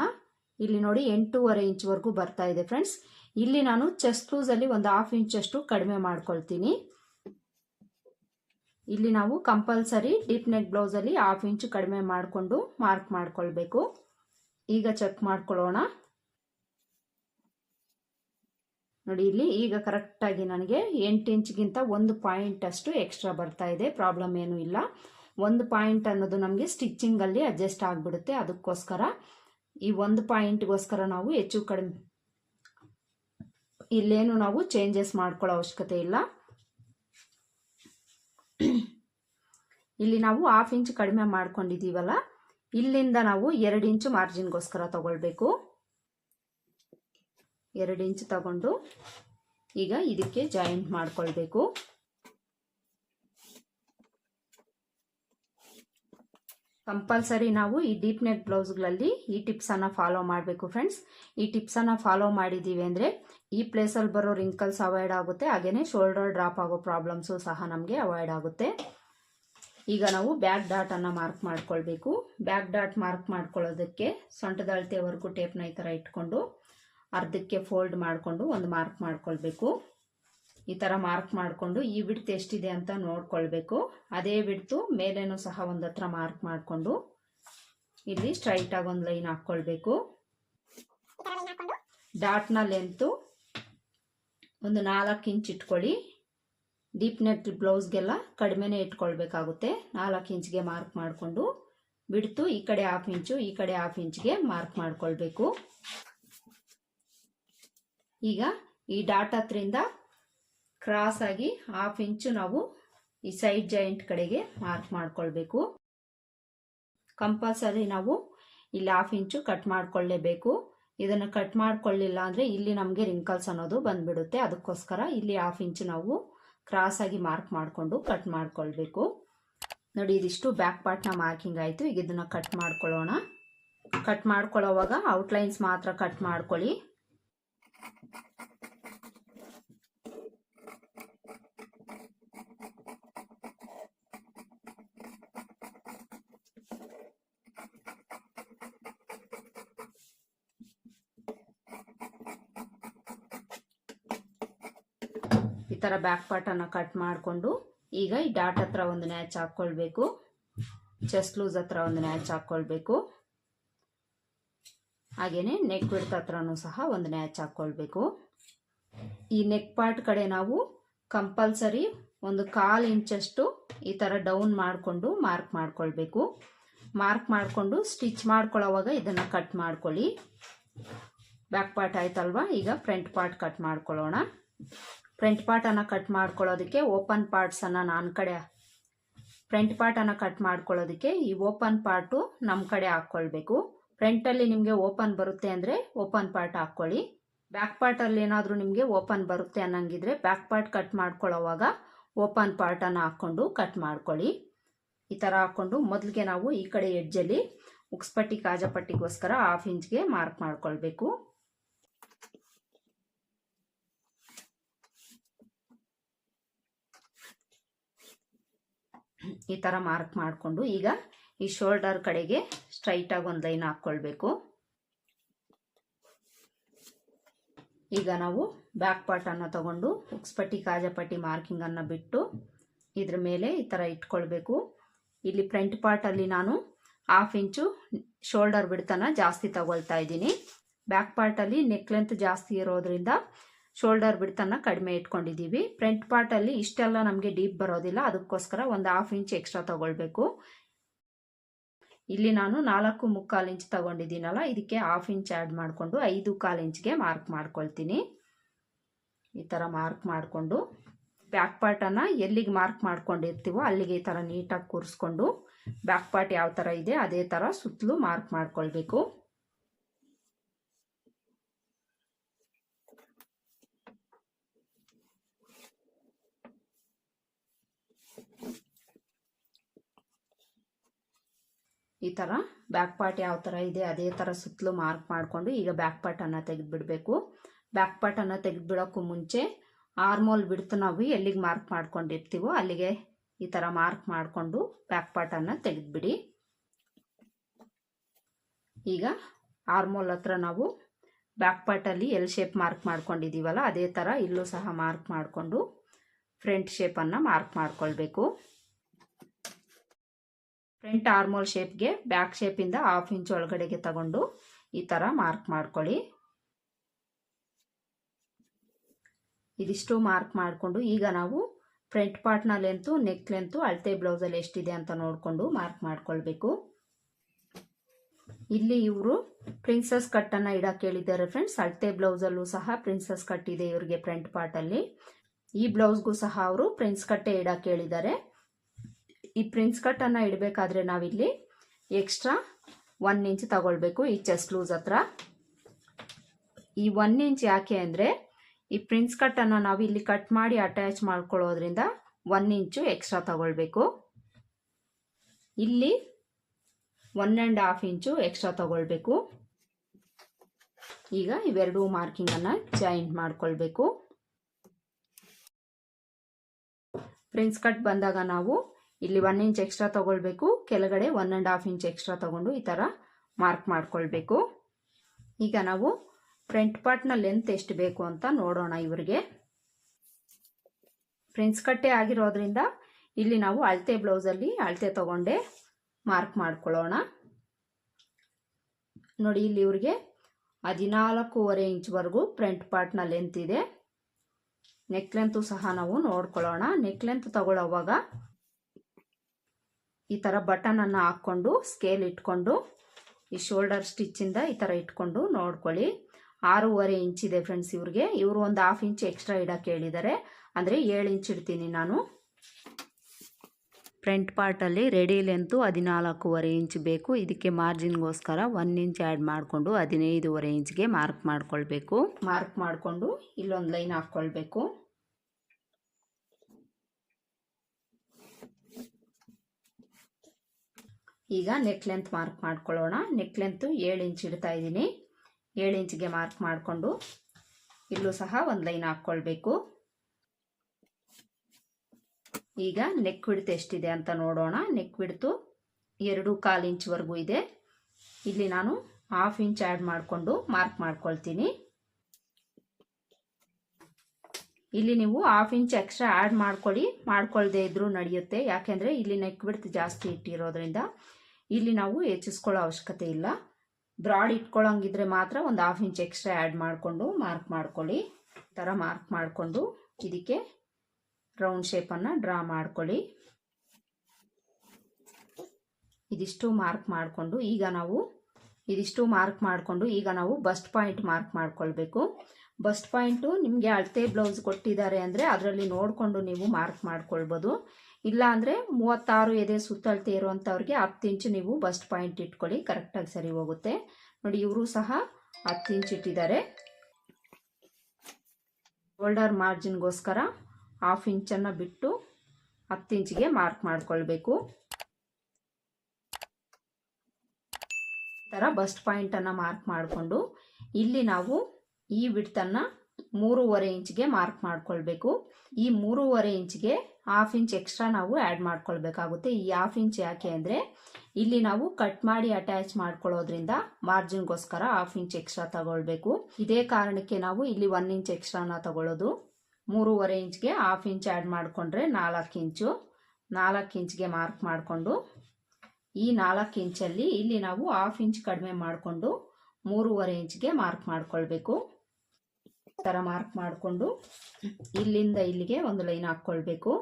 ಇಲ್ಲಿ ನೋಡಿ ಎಂಟೂವರೆ ಇಂಚ್ವರೆಗೂ ಬರ್ತಾ ಇದೆ ಫ್ರೆಂಡ್ಸ್ ಇಲ್ಲಿ ನಾನು ಚೆಸ್ಟ್ ಲೂಸಲ್ಲಿ ಒಂದು ಹಾಫ್ ಇಂಚಷ್ಟು ಕಡಿಮೆ ಮಾಡ್ಕೊಳ್ತೀನಿ. ಇಲ್ಲಿ ನಾವು ಕಂಪಲ್ಸರಿ ಡೀಪ್ ನೆಕ್ ಬ್ಲೌಸಲ್ಲಿ ಹಾಫ್ ಇಂಚು ಕಡಿಮೆ ಮಾಡಿಕೊಂಡು ಮಾರ್ಕ್ ಮಾಡ್ಕೊಳ್ಬೇಕು. ಈಗ ಚೆಕ್ ಮಾಡ್ಕೊಳ್ಳೋಣ. ನೋಡಿ ಇಲ್ಲಿ ಈಗ ಕರೆಕ್ಟಾಗಿ ನನಗೆ ಎಂಟು ಇಂಚ್ಗಿಂತ ಒಂದು ಪಾಯಿಂಟ್ ಅಷ್ಟು ಎಕ್ಸ್ಟ್ರಾ ಬರ್ತಾ ಇದೆ. ಪ್ರಾಬ್ಲಮ್ ಏನೂ ಇಲ್ಲ. ಒಂದು ಪಾಯಿಂಟ್ ಅನ್ನೋದು ನಮಗೆ ಸ್ಟಿಚ್ಚಿಂಗಲ್ಲಿ ಅಡ್ಜಸ್ಟ್ ಆಗಿಬಿಡುತ್ತೆ. ಅದಕ್ಕೋಸ್ಕರ ಈ ಒಂದು ಪಾಯಿಂಟ್ಗೋಸ್ಕರ ನಾವು ಹೆಚ್ಚು ಕಡಿಮೆ ಇಲ್ಲೇನು ನಾವು ಚೇಂಜಸ್ ಮಾಡ್ಕೊಳ್ಳೋ ಅವಶ್ಯಕತೆ ಇಲ್ಲ. ಇಲ್ಲಿ ನಾವು ಹಾಫ್ ಇಂಚ್ ಕಡಿಮೆ ಮಾಡ್ಕೊಂಡಿದ್ದೀವಲ್ಲ, ಇಲ್ಲಿಂದ ನಾವು ಎರಡು ಇಂಚು ಮಾರ್ಜಿನ್ಗೋಸ್ಕರ ತಗೊಳ್ಬೇಕು. ಎರಡು ಇಂಚ್ ತಗೊಂಡು ಈಗ ಇದಕ್ಕೆ ಜಾಯಿಂಟ್ ಮಾಡ್ಕೊಳ್ಬೇಕು. ಕಂಪಲ್ಸರಿ ನಾವು ಈ ಡೀಪ್ ನೆಕ್ ಬ್ಲೌಸ್ಗಳಲ್ಲಿ ಈ ಟಿಪ್ಸನ್ನು ಫಾಲೋ ಮಾಡಬೇಕು ಫ್ರೆಂಡ್ಸ್. ಈ ಟಿಪ್ಸನ್ನು ಫಾಲೋ ಮಾಡಿದ್ದೀವಿ ಅಂದರೆ ಈ ಪ್ಲೇಸಲ್ಲಿ ಬರೋ ರಿಂಕಲ್ಸ್ ಅವಾಯ್ಡ್ ಆಗುತ್ತೆ. ಹಾಗೆಯೇ ಶೋಲ್ಡರ್ ಡ್ರಾಪ್ ಆಗೋ ಪ್ರಾಬ್ಲಮ್ಸು ಸಹ ನಮಗೆ ಅವಾಯ್ಡ್ ಆಗುತ್ತೆ. ಈಗ ನಾವು ಬ್ಯಾಕ್ ಡಾಟನ್ನು ಮಾರ್ಕ್ ಮಾಡ್ಕೊಳ್ಬೇಕು. ಬ್ಯಾಕ್ ಡಾಟ್ ಮಾರ್ಕ್ ಮಾಡ್ಕೊಳ್ಳೋದಕ್ಕೆ ಸೊಂಟದ ಅಳತೆವರೆಗೂ ಟೇಪ್ನ ಈ ಥರ ಇಟ್ಕೊಂಡು ಅರ್ಧಕ್ಕೆ ಫೋಲ್ಡ್ ಮಾಡಿಕೊಂಡು ಒಂದು ಮಾರ್ಕ್ ಮಾಡ್ಕೊಳ್ಬೇಕು. ಈ ಥರ ಮಾರ್ಕ್ ಮಾಡಿಕೊಂಡು ಈ ಬಿಡ್ತು ಎಷ್ಟಿದೆ ಅಂತ ನೋಡ್ಕೊಳ್ಬೇಕು. ಅದೇ ಬಿಡ್ತು ಮೇಲೇನೂ ಸಹ ಒಂದು ಹತ್ರ ಮಾರ್ಕ್ ಮಾಡಿಕೊಂಡು ಇಲ್ಲಿ ಸ್ಟ್ರೈಟಾಗಿ ಒಂದು ಲೈನ್ ಹಾಕ್ಕೊಳ್ಬೇಕು ಡಾಟ್ನ ಲೆಂತು ಒಂದು ನಾಲ್ಕು ಇಂಚ್ ಇಟ್ಕೊಳ್ಳಿ. ಡೀಪ್ ನೆಟ್ ಬ್ಲೌಸ್ಗೆಲ್ಲ ಕಡಿಮೆನೇ ಇಟ್ಕೊಳ್ಬೇಕಾಗುತ್ತೆ. ನಾಲ್ಕು ಇಂಚ್ಗೆ ಮಾರ್ಕ್ ಮಾಡಿಕೊಂಡು ಬಿಡ್ತು ಈ ಕಡೆ ಹಾಫ್ ಇಂಚು ಈ ಕಡೆ ಹಾಫ್ ಇಂಚ್ಗೆ ಮಾರ್ಕ್ ಮಾಡ್ಕೊಳ್ಬೇಕು. ಈಗ ಈ ಡಾಟ್ ಹತ್ರಿಂದ ಕ್ರಾಸ್ ಆಗಿ ಹಾಫ್ ಇಂಚು ನಾವು ಈ ಸೈಡ್ ಜಾಯಿಂಟ್ ಕಡೆಗೆ ಮಾರ್ಕ್ ಮಾಡ್ಕೊಳ್ಬೇಕು. ಕಂಪಲ್ಸರಿ ನಾವು ಇಲ್ಲಿ ಹಾಫ್ ಇಂಚು ಕಟ್ ಮಾಡ್ಕೊಳ್ಳೇಬೇಕು ಇದನ್ನು ಕಟ್ ಮಾಡ್ಕೊಳ್ಳಿಲ್ಲ ಅಂದರೆ ಇಲ್ಲಿ ನಮಗೆ ರಿಂಕಲ್ಸ್ ಅನ್ನೋದು ಬಂದ್ಬಿಡುತ್ತೆ. ಅದಕ್ಕೋಸ್ಕರ ಇಲ್ಲಿ ಹಾಫ್ ಇಂಚು ನಾವು ಕ್ರಾಸ್ ಆಗಿ ಮಾರ್ಕ್ ಮಾಡಿಕೊಂಡು ಕಟ್ ಮಾಡ್ಕೊಳ್ಬೇಕು. ನೋಡಿ, ಇದಿಷ್ಟು ಬ್ಯಾಕ್ ಪಾರ್ಟ್ನ ಮಾರ್ಕಿಂಗ್ ಆಯಿತು. ಈಗ ಇದನ್ನು ಕಟ್ ಮಾಡ್ಕೊಳ್ಳೋಣ. ಕಟ್ ಮಾಡ್ಕೊಳ್ಳೋವಾಗ ಔಟ್ಲೈನ್ಸ್ ಮಾತ್ರ ಕಟ್ ಮಾಡ್ಕೊಳ್ಳಿ. ಈ ಥರ ಬ್ಯಾಕ್ ಪಾರ್ಟನ್ನು ಕಟ್ ಮಾಡಿಕೊಂಡು ಈಗ ಈ ಡಾಟ್ ಹತ್ರ ಒಂದು ನ್ಯಾಚ್ ಹಾಕ್ಕೊಳ್ಬೇಕು ಚೆಸ್ಟ್ ಲೂಸ್ ಹತ್ರ ಒಂದು ನ್ಯಾಚ್ ಹಾಕ್ಕೊಳ್ಬೇಕು ಹಾಗೆಯೇ ನೆಕ್ ಹತ್ರನೂ ಸಹ ಒಂದು ನ್ಯಾಚ್ ಹಾಕ್ಕೊಳ್ಬೇಕು ಈ ನೆಕ್ ಪಾರ್ಟ್ ಕಡೆ ನಾವು ಕಂಪಲ್ಸರಿ ಒಂದು ಕಾಲು ಇಂಚಷ್ಟು ಈ ಥರ ಡೌನ್ ಮಾಡಿಕೊಂಡು ಮಾರ್ಕ್ ಮಾಡ್ಕೊಳ್ಬೇಕು. ಮಾರ್ಕ್ ಮಾಡಿಕೊಂಡು ಸ್ಟಿಚ್ ಮಾಡ್ಕೊಳ್ಳೋವಾಗ ಇದನ್ನು ಕಟ್ ಮಾಡ್ಕೊಳ್ಳಿ. ಬ್ಯಾಕ್ ಪಾರ್ಟ್ ಆಯ್ತಲ್ವಾ? ಈಗ ಫ್ರಂಟ್ ಪಾರ್ಟ್ ಕಟ್ ಮಾಡ್ಕೊಳ್ಳೋಣ. ಫ್ರಂಟ್ ಪಾರ್ಟನ್ನು ಕಟ್ ಮಾಡ್ಕೊಳ್ಳೋದಕ್ಕೆ ಓಪನ್ ಪಾರ್ಟ್ಸನ್ನು ನಾನು ಕಡೆ ಫ್ರಂಟ್ ಪಾರ್ಟನ್ನು ಕಟ್ ಮಾಡ್ಕೊಳ್ಳೋದಕ್ಕೆ ಈ ಓಪನ್ ಪಾರ್ಟು ನಮ್ಮ ಕಡೆ ಹಾಕ್ಕೊಳ್ಬೇಕು. ಫ್ರಂಟಲ್ಲಿ ನಿಮಗೆ ಓಪನ್ ಬರುತ್ತೆ ಅಂದರೆ ಓಪನ್ ಪಾರ್ಟ್ ಹಾಕ್ಕೊಳ್ಳಿ. ಬ್ಯಾಕ್ ಪಾರ್ಟಲ್ಲಿ ಏನಾದರೂ ನಿಮಗೆ ಓಪನ್ ಬರುತ್ತೆ ಅನ್ನಂಗಿದ್ರೆ ಬ್ಯಾಕ್ ಪಾರ್ಟ್ ಕಟ್ ಮಾಡ್ಕೊಳ್ಳೋವಾಗ ಓಪನ್ ಪಾರ್ಟನ್ನು ಹಾಕ್ಕೊಂಡು ಕಟ್ ಮಾಡ್ಕೊಳ್ಳಿ. ಈ ಥರ ಹಾಕ್ಕೊಂಡು ಮೊದಲಿಗೆ ನಾವು ಈ ಕಡೆ ಎಡ್ಜಲ್ಲಿ ಉಕ್ಸ್ಪಟ್ಟಿ ಕಾಜಪಟ್ಟಿಗೋಸ್ಕರ ಹಾಫ್ ಇಂಚ್ಗೆ ಮಾರ್ಕ್ ಮಾಡ್ಕೊಳ್ಬೇಕು. ಈ ಥರ ಮಾರ್ಕ್ ಮಾಡಿಕೊಂಡು ಈಗ ಈ ಶೋಲ್ಡರ್ ಕಡೆಗೆ ಸ್ಟ್ರೈಟಾಗಿ ಒಂದು ಲೈನ್ ಹಾಕ್ಕೊಳ್ಬೇಕು. ಈಗ ನಾವು ಬ್ಯಾಕ್ ಪಾರ್ಟನ್ನು ತಗೊಂಡು ಉಕ್ಸ್ಪಟ್ಟಿ, ಕಾಜಪಟ್ಟಿ ಮಾರ್ಕಿಂಗನ್ನು ಬಿಟ್ಟು ಇದ್ರ ಮೇಲೆ ಈ ಥರ ಇಟ್ಕೊಳ್ಬೇಕು. ಇಲ್ಲಿ ಫ್ರಂಟ್ ಪಾರ್ಟಲ್ಲಿ ನಾನು ಹಾಫ್ ಇಂಚು ಶೋಲ್ಡರ್ ಬಿಡ್ತನ ಜಾಸ್ತಿ ತಗೊಳ್ತಾ ಇದ್ದೀನಿ. ಬ್ಯಾಕ್ ಪಾರ್ಟಲ್ಲಿ ನೆಕ್ ಲೆಂತ್ ಜಾಸ್ತಿ ಇರೋದ್ರಿಂದ ಶೋಲ್ಡರ್ ಬಿಡ್ತನ್ನು ಕಡಿಮೆ ಇಟ್ಕೊಂಡಿದ್ದೀವಿ. ಫ್ರಂಟ್ ಪಾರ್ಟಲ್ಲಿ ಇಷ್ಟೆಲ್ಲ ನಮಗೆ ಡೀಪ್ ಬರೋದಿಲ್ಲ. ಅದಕ್ಕೋಸ್ಕರ ಒಂದು ಹಾಫ್ ಇಂಚ್ ಎಕ್ಸ್ಟ್ರಾ ತಗೊಳ್ಬೇಕು. ಇಲ್ಲಿ ನಾನು ನಾಲ್ಕು ಮುಕ್ಕಾಲು ಇಂಚ್ ತಗೊಂಡಿದ್ದೀನಲ್ಲ, ಇದಕ್ಕೆ ಹಾಫ್ ಇಂಚ್ ಆ್ಯಡ್ ಮಾಡಿಕೊಂಡು ಐದು ಕಾಲು ಇಂಚ್ಗೆ ಮಾರ್ಕ್ ಮಾಡ್ಕೊಳ್ತೀನಿ. ಈ ಥರ ಮಾರ್ಕ್ ಮಾಡಿಕೊಂಡು ಬ್ಯಾಕ್ ಪಾರ್ಟನ್ನು ಎಲ್ಲಿಗೆ ಮಾರ್ಕ್ ಮಾಡ್ಕೊಂಡಿರ್ತೀವೋ ಅಲ್ಲಿಗೆ ಈ ಥರ ನೀಟಾಗಿ ಕೂರಿಸ್ಕೊಂಡು ಬ್ಯಾಕ್ ಪಾರ್ಟ್ ಯಾವ ಥರ ಇದೆ, ಅದೇ ಥರ ಸುತ್ತಲೂ ಮಾರ್ಕ್ ಮಾಡ್ಕೊಳ್ಬೇಕು. ಈ ಥರ ಬ್ಯಾಕ್ ಪಾರ್ಟ್ ಯಾವ ಥರ ಇದೆ ಅದೇ ಥರ ಸುತ್ತಲೂ ಮಾರ್ಕ್ ಮಾಡಿಕೊಂಡು ಈಗ ಬ್ಯಾಕ್ ಪಾರ್ಟನ್ನು ತೆಗೆದುಬಿಡಬೇಕು. ಬ್ಯಾಕ್ ಪಾರ್ಟನ್ನು ತೆಗೆದುಬಿಡೋಕ್ಕೂ ಮುಂಚೆ ಆರ್ಮೋಲ್ ಬಿಡ್ತು ನಾವು ಎಲ್ಲಿಗೆ ಮಾರ್ಕ್ ಮಾಡ್ಕೊಂಡಿರ್ತೀವೋ ಅಲ್ಲಿಗೆ ಈ ಥರ ಮಾರ್ಕ್ ಮಾಡಿಕೊಂಡು ಬ್ಯಾಕ್ ಪಾರ್ಟನ್ನು ತೆಗೆದುಬಿಡಿ. ಈಗ ಆರ್ಮೋಲ್ ಹತ್ರ ನಾವು ಬ್ಯಾಕ್ ಪಾರ್ಟಲ್ಲಿ ಎಲ್ ಶೇಪ್ ಮಾರ್ಕ್ ಮಾಡ್ಕೊಂಡಿದ್ದೀವಲ್ಲ ಅದೇ ಥರ ಇಲ್ಲೂ ಸಹ ಮಾರ್ಕ್ ಮಾಡಿಕೊಂಡು ಫ್ರಂಟ್ ಶೇಪನ್ನು ಮಾರ್ಕ್ ಮಾಡ್ಕೊಳ್ಬೇಕು. ಫ್ರಂಟ್ ಆರ್ಮೋಲ್ ಶೇಪ್ಗೆ ಬ್ಯಾಕ್ ಶೇಪಿಂದ ಹಾಫ್ ಇಂಚ್ ಒಳಗಡೆಗೆ ತಗೊಂಡು ಈ ಥರ ಮಾರ್ಕ್ ಮಾಡ್ಕೊಳ್ಳಿ. ಇದಿಷ್ಟು ಮಾರ್ಕ್ ಮಾಡಿಕೊಂಡು ಈಗ ನಾವು ಫ್ರಂಟ್ ಪಾರ್ಟ್ನ ಲೆಂತು, ನೆಕ್ ಲೆಂತು, ಅಳತೆ ಬ್ಲೌಸಲ್ಲಿ ಎಷ್ಟಿದೆ ಅಂತ ನೋಡಿಕೊಂಡು ಮಾರ್ಕ್ ಮಾಡ್ಕೊಳ್ಬೇಕು. ಇಲ್ಲಿ ಇವರು ಪ್ರಿನ್ಸಸ್ ಕಟ್ಟನ್ನು ಇಡಕ್ಕೆ ಹೇಳಿದ್ದಾರೆ ಫ್ರೆಂಡ್ಸ್. ಅಳತೆ ಬ್ಲೌಸಲ್ಲೂ ಸಹ ಪ್ರಿನ್ಸಸ್ ಕಟ್ ಇದೆ ಇವರಿಗೆ ಫ್ರಂಟ್ ಪಾರ್ಟಲ್ಲಿ. ಈ ಬ್ಲೌಸ್ಗೂ ಸಹ ಅವರು ಪ್ರಿನ್ಸ್ ಕಟ್ಟೆ ಇಡಕ್ಕೆ ಹೇಳಿದ್ದಾರೆ. ಈ ಪ್ರಿನ್ಸ್ ಕಟ್ಟನ್ನು ಇಡಬೇಕಾದ್ರೆ ನಾವಿಲ್ಲಿ ಎಕ್ಸ್ಟ್ರಾ ಒನ್ ಇಂಚ್ ತಗೊಳ್ಬೇಕು ಈ ಚೆಸ್ಟ್ ಲೂಸ್ ಹತ್ರ. ಈ ಒನ್ ಇಂಚ್ ಯಾಕೆ ಅಂದರೆ ಈ ಪ್ರಿನ್ಸ್ ಕಟ್ಟನ್ನು ನಾವು ಇಲ್ಲಿ ಕಟ್ ಮಾಡಿ ಅಟ್ಯಾಚ್ ಮಾಡ್ಕೊಳ್ಳೋದ್ರಿಂದ ಒನ್ ಇಂಚು ಎಕ್ಸ್ಟ್ರಾ ತಗೊಳ್ಬೇಕು. ಇಲ್ಲಿ one and half inch extra ತಗೊಳ್ಬೇಕು. ಈಗ ಇವೆರಡೂ ಮಾರ್ಕಿಂಗನ್ನು ಜಾಯಿಂಟ್ ಮಾಡ್ಕೊಳ್ಬೇಕು. ಪ್ರಿನ್ಸ್ ಕಟ್ ಬಂದಾಗ ನಾವು ಇಲ್ಲಿ ಒನ್ ಇಂಚ್ ಎಕ್ಸ್ಟ್ರಾ ತಗೊಳ್ಬೇಕು. ಕೆಳಗಡೆ one and half inch extra ತಗೊಂಡು ಈ ಥರ ಮಾರ್ಕ್ ಮಾಡ್ಕೊಳ್ಬೇಕು. ಈಗ ನಾವು ಫ್ರಂಟ್ ಪಾರ್ಟ್ನ ಲೆಂತ್ ಎಷ್ಟು ಬೇಕು ಅಂತ ನೋಡೋಣ ಇವರಿಗೆ. ಫ್ರೆಂಡ್ಸ್ ಕಟ್ಟೆ ಆಗಿರೋದ್ರಿಂದ ಇಲ್ಲಿ ನಾವು ಅಳತೆ ಬ್ಲೌಸಲ್ಲಿ ಅಳತೆ ತಗೊಂಡೆ ಮಾರ್ಕ್ ಮಾಡ್ಕೊಳ್ಳೋಣ. ನೋಡಿ ಇಲ್ಲಿ ಇವ್ರಿಗೆ ಹದಿನಾಲ್ಕೂವರೆ ಇಂಚ್ವರೆಗೂ ಫ್ರಂಟ್ ಪಾರ್ಟ್ನ ಲೆಂತ್ ಇದೆ. ನೆಕ್ ಲೆಂತು ಸಹ ನಾವು ನೋಡ್ಕೊಳ್ಳೋಣ. ನೆಕ್ ಲೆಂತ್ ತಗೊಳ್ಳೋವಾಗ ಈ ಥರ ಬಟನನ್ನು ಹಾಕ್ಕೊಂಡು ಸ್ಕೇಲ್ ಇಟ್ಕೊಂಡು, ಈ ಶೋಲ್ಡರ್ ಸ್ಟಿಚ್ಚಿಂದ ಈ ಥರ ಇಟ್ಕೊಂಡು ನೋಡ್ಕೊಳ್ಳಿ. ಆರೂವರೆ ಇಂಚ್ ಇದೆ ಫ್ರೆಂಡ್ಸ್ ಇವ್ರಿಗೆ. ಇವರು ಒಂದು ಹಾಫ್ ಇಂಚ್ ಎಕ್ಸ್ಟ್ರಾ ಇಡಕ್ಕೆ ಹೇಳಿದ್ದಾರೆ. ಅಂದರೆ ಏಳು ಇಂಚ್ ಇಡ್ತೀನಿ ನಾನು. ಫ್ರಂಟ್ ಪಾರ್ಟಲ್ಲಿ ರೆಡಿ ಲೆಂತು ಹದಿನಾಲ್ಕೂವರೆ ಇಂಚ್ ಬೇಕು. ಇದಕ್ಕೆ ಮಾರ್ಜಿನ್ಗೋಸ್ಕರ ಒನ್ ಇಂಚ್ ಆ್ಯಡ್ ಮಾಡಿಕೊಂಡು ಹದಿನೈದೂವರೆ ಇಂಚ್ಗೆ ಮಾರ್ಕ್ ಮಾಡ್ಕೊಳ್ಬೇಕು. ಮಾರ್ಕ್ ಮಾಡಿಕೊಂಡು ಇಲ್ಲೊಂದು ಲೈನ್ ಹಾಕ್ಕೊಳ್ಬೇಕು. ಈಗ ನೆಕ್ ಲೆಂತ್ ಮಾರ್ಕ್ ಮಾಡ್ಕೊಳ್ಳೋಣ. ನೆಕ್ ಲೆಂತು ಏಳು ಇಂಚ್ ಇಡ್ತಾ ಇದ್ದೀನಿ. ಏಳು ಇಂಚಿಗೆ ಮಾರ್ಕ್ ಮಾಡಿಕೊಂಡು ಇಲ್ಲೂ ಸಹ ಒಂದು ಲೈನ್ ಹಾಕ್ಕೊಳ್ಬೇಕು. ಈಗ ನೆಕ್ ಬಿಡ್ತು ಎಷ್ಟಿದೆ ಅಂತ ನೋಡೋಣ. ನೆಕ್ ಬಿಡ್ತು ಎರಡು ಕಾಲು ಇಂಚ್ವರೆಗೂ ಇದೆ. ಇಲ್ಲಿ ನಾನು ಹಾಫ್ ಇಂಚ್ ಆ್ಯಡ್ ಮಾಡಿಕೊಂಡು ಮಾರ್ಕ್ ಮಾಡ್ಕೊಳ್ತೀನಿ. ಇಲ್ಲಿ ನೀವು ಹಾಫ್ ಇಂಚ್ ಎಕ್ಸ್ಟ್ರಾ ಆ್ಯಡ್ ಮಾಡ್ಕೊಳ್ಳಿ. ಮಾಡ್ಕೊಳ್ಳದೇ ಇದ್ರೂ ನಡೆಯುತ್ತೆ. ಯಾಕೆಂದರೆ ಇಲ್ಲಿ ನೆಕ್ ಬಿಡ್ತು ಜಾಸ್ತಿ ಇಟ್ಟಿರೋದ್ರಿಂದ ಇಲ್ಲಿ ನಾವು ಹೆಚ್ಚಿಸ್ಕೊಳ್ಳೋ ಅವಶ್ಯಕತೆ ಇಲ್ಲ. ಬ್ರಾಡ್ ಇಟ್ಕೊಳ್ಳೋಂಗಿದ್ರೆ ಮಾತ್ರ ಒಂದು ಹಾಫ್ ಇಂಚ್ ಎಕ್ಸ್ಟ್ರಾ ಆ್ಯಡ್ ಮಾಡಿಕೊಂಡು ಮಾರ್ಕ್ ಮಾಡ್ಕೊಳ್ಳಿ. ಥರ ಮಾರ್ಕ್ ಮಾಡಿಕೊಂಡು ಇದಕ್ಕೆ ರೌಂಡ್ ಶೇಪನ್ನು ಡ್ರಾ ಮಾಡ್ಕೊಳ್ಳಿ. ಇದಿಷ್ಟು ಮಾರ್ಕ್ ಮಾಡಿಕೊಂಡು ಈಗ ನಾವು ಇದಿಷ್ಟು ಮಾರ್ಕ್ ಮಾಡಿಕೊಂಡು ಈಗ ನಾವು ಬಸ್ಟ್ ಪಾಯಿಂಟ್ ಮಾರ್ಕ್ ಮಾಡ್ಕೊಳ್ಬೇಕು. ಬಸ್ಟ್ ಪಾಯಿಂಟು ನಿಮಗೆ ಅಳತೆ ಬ್ಲೌಸ್ ಕೊಟ್ಟಿದ್ದಾರೆ ಅಂದರೆ ಅದರಲ್ಲಿ ನೋಡಿಕೊಂಡು ನೀವು ಮಾರ್ಕ್ ಮಾಡ್ಕೊಳ್ಬೋದು. ಇಲ್ಲ ಅಂದರೆ ಮೂವತ್ತಾರು ಎದೆ ಸುತ್ತಳತೆ ಇರುವಂಥವ್ರಿಗೆ ಹತ್ತು ಇಂಚು ನೀವು ಬಸ್ಟ್ ಪಾಯಿಂಟ್ ಇಟ್ಕೊಳ್ಳಿ ಕರೆಕ್ಟಾಗಿ ಸರಿ ಹೋಗುತ್ತೆ. ನೋಡಿ ಇವರು ಸಹ ಹತ್ತು ಇಂಚ್ ಇಟ್ಟಿದ್ದಾರೆ. ಶೋಲ್ಡರ್ ಮಾರ್ಜಿನ್ಗೋಸ್ಕರ ಹಾಫ್ ಇಂಚನ್ನು ಬಿಟ್ಟು ಹತ್ತು ಇಂಚಿಗೆ ಮಾರ್ಕ್ ಮಾಡ್ಕೊಳ್ಬೇಕು. ಥರ ಬಸ್ಟ್ ಪಾಯಿಂಟನ್ನು ಮಾರ್ಕ್ ಮಾಡಿಕೊಂಡು ಇಲ್ಲಿ ನಾವು ಈ ವಿಡ್ತನ್ನು ಮೂರುವರೆ ಇಂಚ್ಗೆ ಮಾರ್ಕ್ ಮಾಡ್ಕೊಳ್ಬೇಕು. ಈ ಮೂರುವರೆ ಇಂಚ್ಗೆ ಹಾಫ್ ಇಂಚ್ ಎಕ್ಸ್ಟ್ರಾ ನಾವು ಆ್ಯಡ್ ಮಾಡ್ಕೊಳ್ಬೇಕಾಗುತ್ತೆ. ಈ ಹಾಫ್ ಇಂಚ್ ಯಾಕೆ ಅಂದರೆ ಇಲ್ಲಿ ನಾವು ಕಟ್ ಮಾಡಿ ಅಟ್ಯಾಚ್ ಮಾಡ್ಕೊಳ್ಳೋದ್ರಿಂದ ಮಾರ್ಜಿನ್ಗೋಸ್ಕರ ಹಾಫ್ ಇಂಚ್ ಎಕ್ಸ್ಟ್ರಾ ತಗೊಳ್ಬೇಕು. ಇದೇ ಕಾರಣಕ್ಕೆ ನಾವು ಇಲ್ಲಿ ಒನ್ ಇಂಚ್ ಎಕ್ಸ್ಟ್ರಾನ ತಗೊಳ್ಳೋದು. ಮೂರುವರೆ ಇಂಚ್ಗೆ ಹಾಫ್ ಇಂಚ್ ಆ್ಯಡ್ ಮಾಡಿಕೊಂಡ್ರೆ ನಾಲ್ಕು ಇಂಚು ನಾಲ್ಕು ಇಂಚ್ಗೆ ಮಾರ್ಕ್ ಮಾಡಿಕೊಂಡು ಈ ನಾಲ್ಕು ಇಂಚಲ್ಲಿ ಇಲ್ಲಿ ನಾವು ಹಾಫ್ ಇಂಚ್ ಕಡಿಮೆ ಮಾಡಿಕೊಂಡು ಮೂರುವರೆ ಇಂಚ್ಗೆ ಮಾರ್ಕ್ ಮಾಡ್ಕೊಳ್ಬೇಕು. ಥರ ಮಾರ್ಕ್ ಮಾಡಿಕೊಂಡು ಇಲ್ಲಿಂದ ಇಲ್ಲಿಗೆ ಒಂದು ಲೈನ್ ಹಾಕ್ಕೊಳ್ಬೇಕು.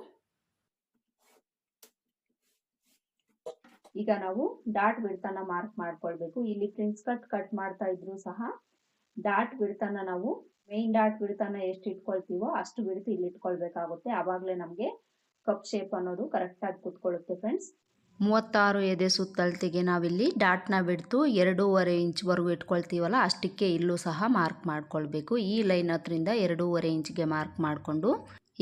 ಈಗ ನಾವು ಡಾಟ್ ಬಿಡ್ತನ ಮಾರ್ಕ್ ಮಾಡ್ಕೊಳ್ಬೇಕು. ಇಲ್ಲಿ ಪ್ರಿನ್ಸ್ ಕಟ್ ಕಟ್ ಮಾಡ್ತಾ ಇದ್ರು ಸಹ ಡಾಟ್ ಬಿಡ್ತನ ನಾವು ಮೇನ್ ಡಾಟ್ ಬಿಡ್ತನ ಎಷ್ಟು ಇಟ್ಕೊಳ್ತೀವೋ ಅಷ್ಟು ಬಿಡ್ತು ಇಲ್ಲಿ ಇಟ್ಕೊಳ್ಬೇಕಾಗುತ್ತೆ. ಆವಾಗಲೇ ನಮಗೆ ಕಪ್ ಶೇಪ್ ಅನ್ನೋದು ಕರೆಕ್ಟಾಗಿ ಕುತ್ಕೊಳ್ಳುತ್ತೆ ಫ್ರೆಂಡ್ಸ್ ಮೂವತ್ತಾರು ಎದೆ ಸುತ್ತಳತೆಗೆ ನಾವಿಲ್ಲಿ ಡಾಟ್ನ ಬಿಡ್ತು. ಎರಡೂವರೆ ಇಂಚ್ವರೆಗೂ ಇಟ್ಕೊಳ್ತೀವಲ್ಲ, ಅಷ್ಟಕ್ಕೆ ಇಲ್ಲೂ ಸಹ ಮಾರ್ಕ್ ಮಾಡ್ಕೊಳ್ಬೇಕು. ಈ ಲೈನ್ ಹತ್ರಿಂದ ಎರಡೂವರೆ ಇಂಚ್ಗೆ ಮಾರ್ಕ್ ಮಾಡಿಕೊಂಡು,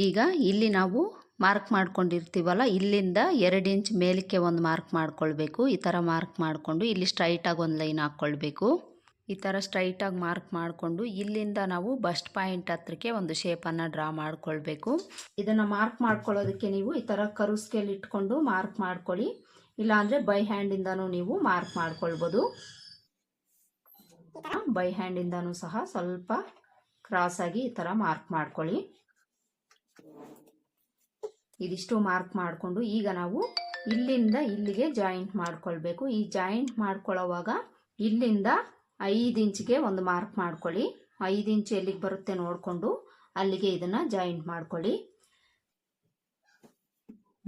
ಈಗ ಇಲ್ಲಿ ನಾವು ಮಾರ್ಕ್ ಮಾಡ್ಕೊಂಡಿರ್ತೀವಲ್ಲ, ಇಲ್ಲಿಂದ ಎರಡು ಇಂಚ್ ಮೇಲಕ್ಕೆ ಒಂದು ಮಾರ್ಕ್ ಮಾಡ್ಕೊಳ್ಬೇಕು. ಈ ಥರ ಮಾರ್ಕ್ ಮಾಡಿಕೊಂಡು ಇಲ್ಲಿ ಸ್ಟ್ರೈಟಾಗಿ ಒಂದು ಲೈನ್ ಹಾಕ್ಕೊಳ್ಬೇಕು. ಈ ಥರ ಸ್ಟ್ರೈಟಾಗಿ ಮಾರ್ಕ್ ಮಾಡಿಕೊಂಡು ಇಲ್ಲಿಂದ ನಾವು ಬಸ್ಟ್ ಪಾಯಿಂಟ್ ಹತ್ರಕ್ಕೆ ಒಂದು ಶೇಪನ್ನು ಡ್ರಾ ಮಾಡಿಕೊಳ್ಬೇಕು. ಇದನ್ನು ಮಾರ್ಕ್ ಮಾಡ್ಕೊಳ್ಳೋದಕ್ಕೆ ನೀವು ಈ ಥರ ಕರು ಸ್ಕೇಲ್ ಇಟ್ಕೊಂಡು ಮಾರ್ಕ್ ಮಾಡ್ಕೊಳ್ಳಿ. ಇಲ್ಲಾಂದರೆ ಬೈ ಹ್ಯಾಂಡಿಂದನೂ ನೀವು ಮಾರ್ಕ್ ಮಾಡ್ಕೊಳ್ಬೋದು. ಬೈ ಹ್ಯಾಂಡಿಂದನೂ ಸಹ ಸ್ವಲ್ಪ ಕ್ರಾಸಾಗಿ ಈ ಥರ ಮಾರ್ಕ್ ಮಾಡ್ಕೊಳ್ಳಿ. ಇದಿಷ್ಟು ಮಾರ್ಕ್ ಮಾಡಿಕೊಂಡು ಈಗ ನಾವು ಇಲ್ಲಿಂದ ಇಲ್ಲಿಗೆ ಜಾಯಿಂಟ್ ಮಾಡ್ಕೊಳ್ಬೇಕು. ಈ ಜಾಯಿಂಟ್ ಮಾಡ್ಕೊಳ್ಳೋವಾಗ ಇಲ್ಲಿಂದ ಐದು ಇಂಚಿಗೆ ಒಂದು ಮಾರ್ಕ್ ಮಾಡ್ಕೊಳ್ಳಿ. ಐದು ಇಂಚ್ ಎಲ್ಲಿಗೆ ಬರುತ್ತೆ ನೋಡಿಕೊಂಡು ಅಲ್ಲಿಗೆ ಇದನ್ನು ಜಾಯಿಂಟ್ ಮಾಡ್ಕೊಳ್ಳಿ.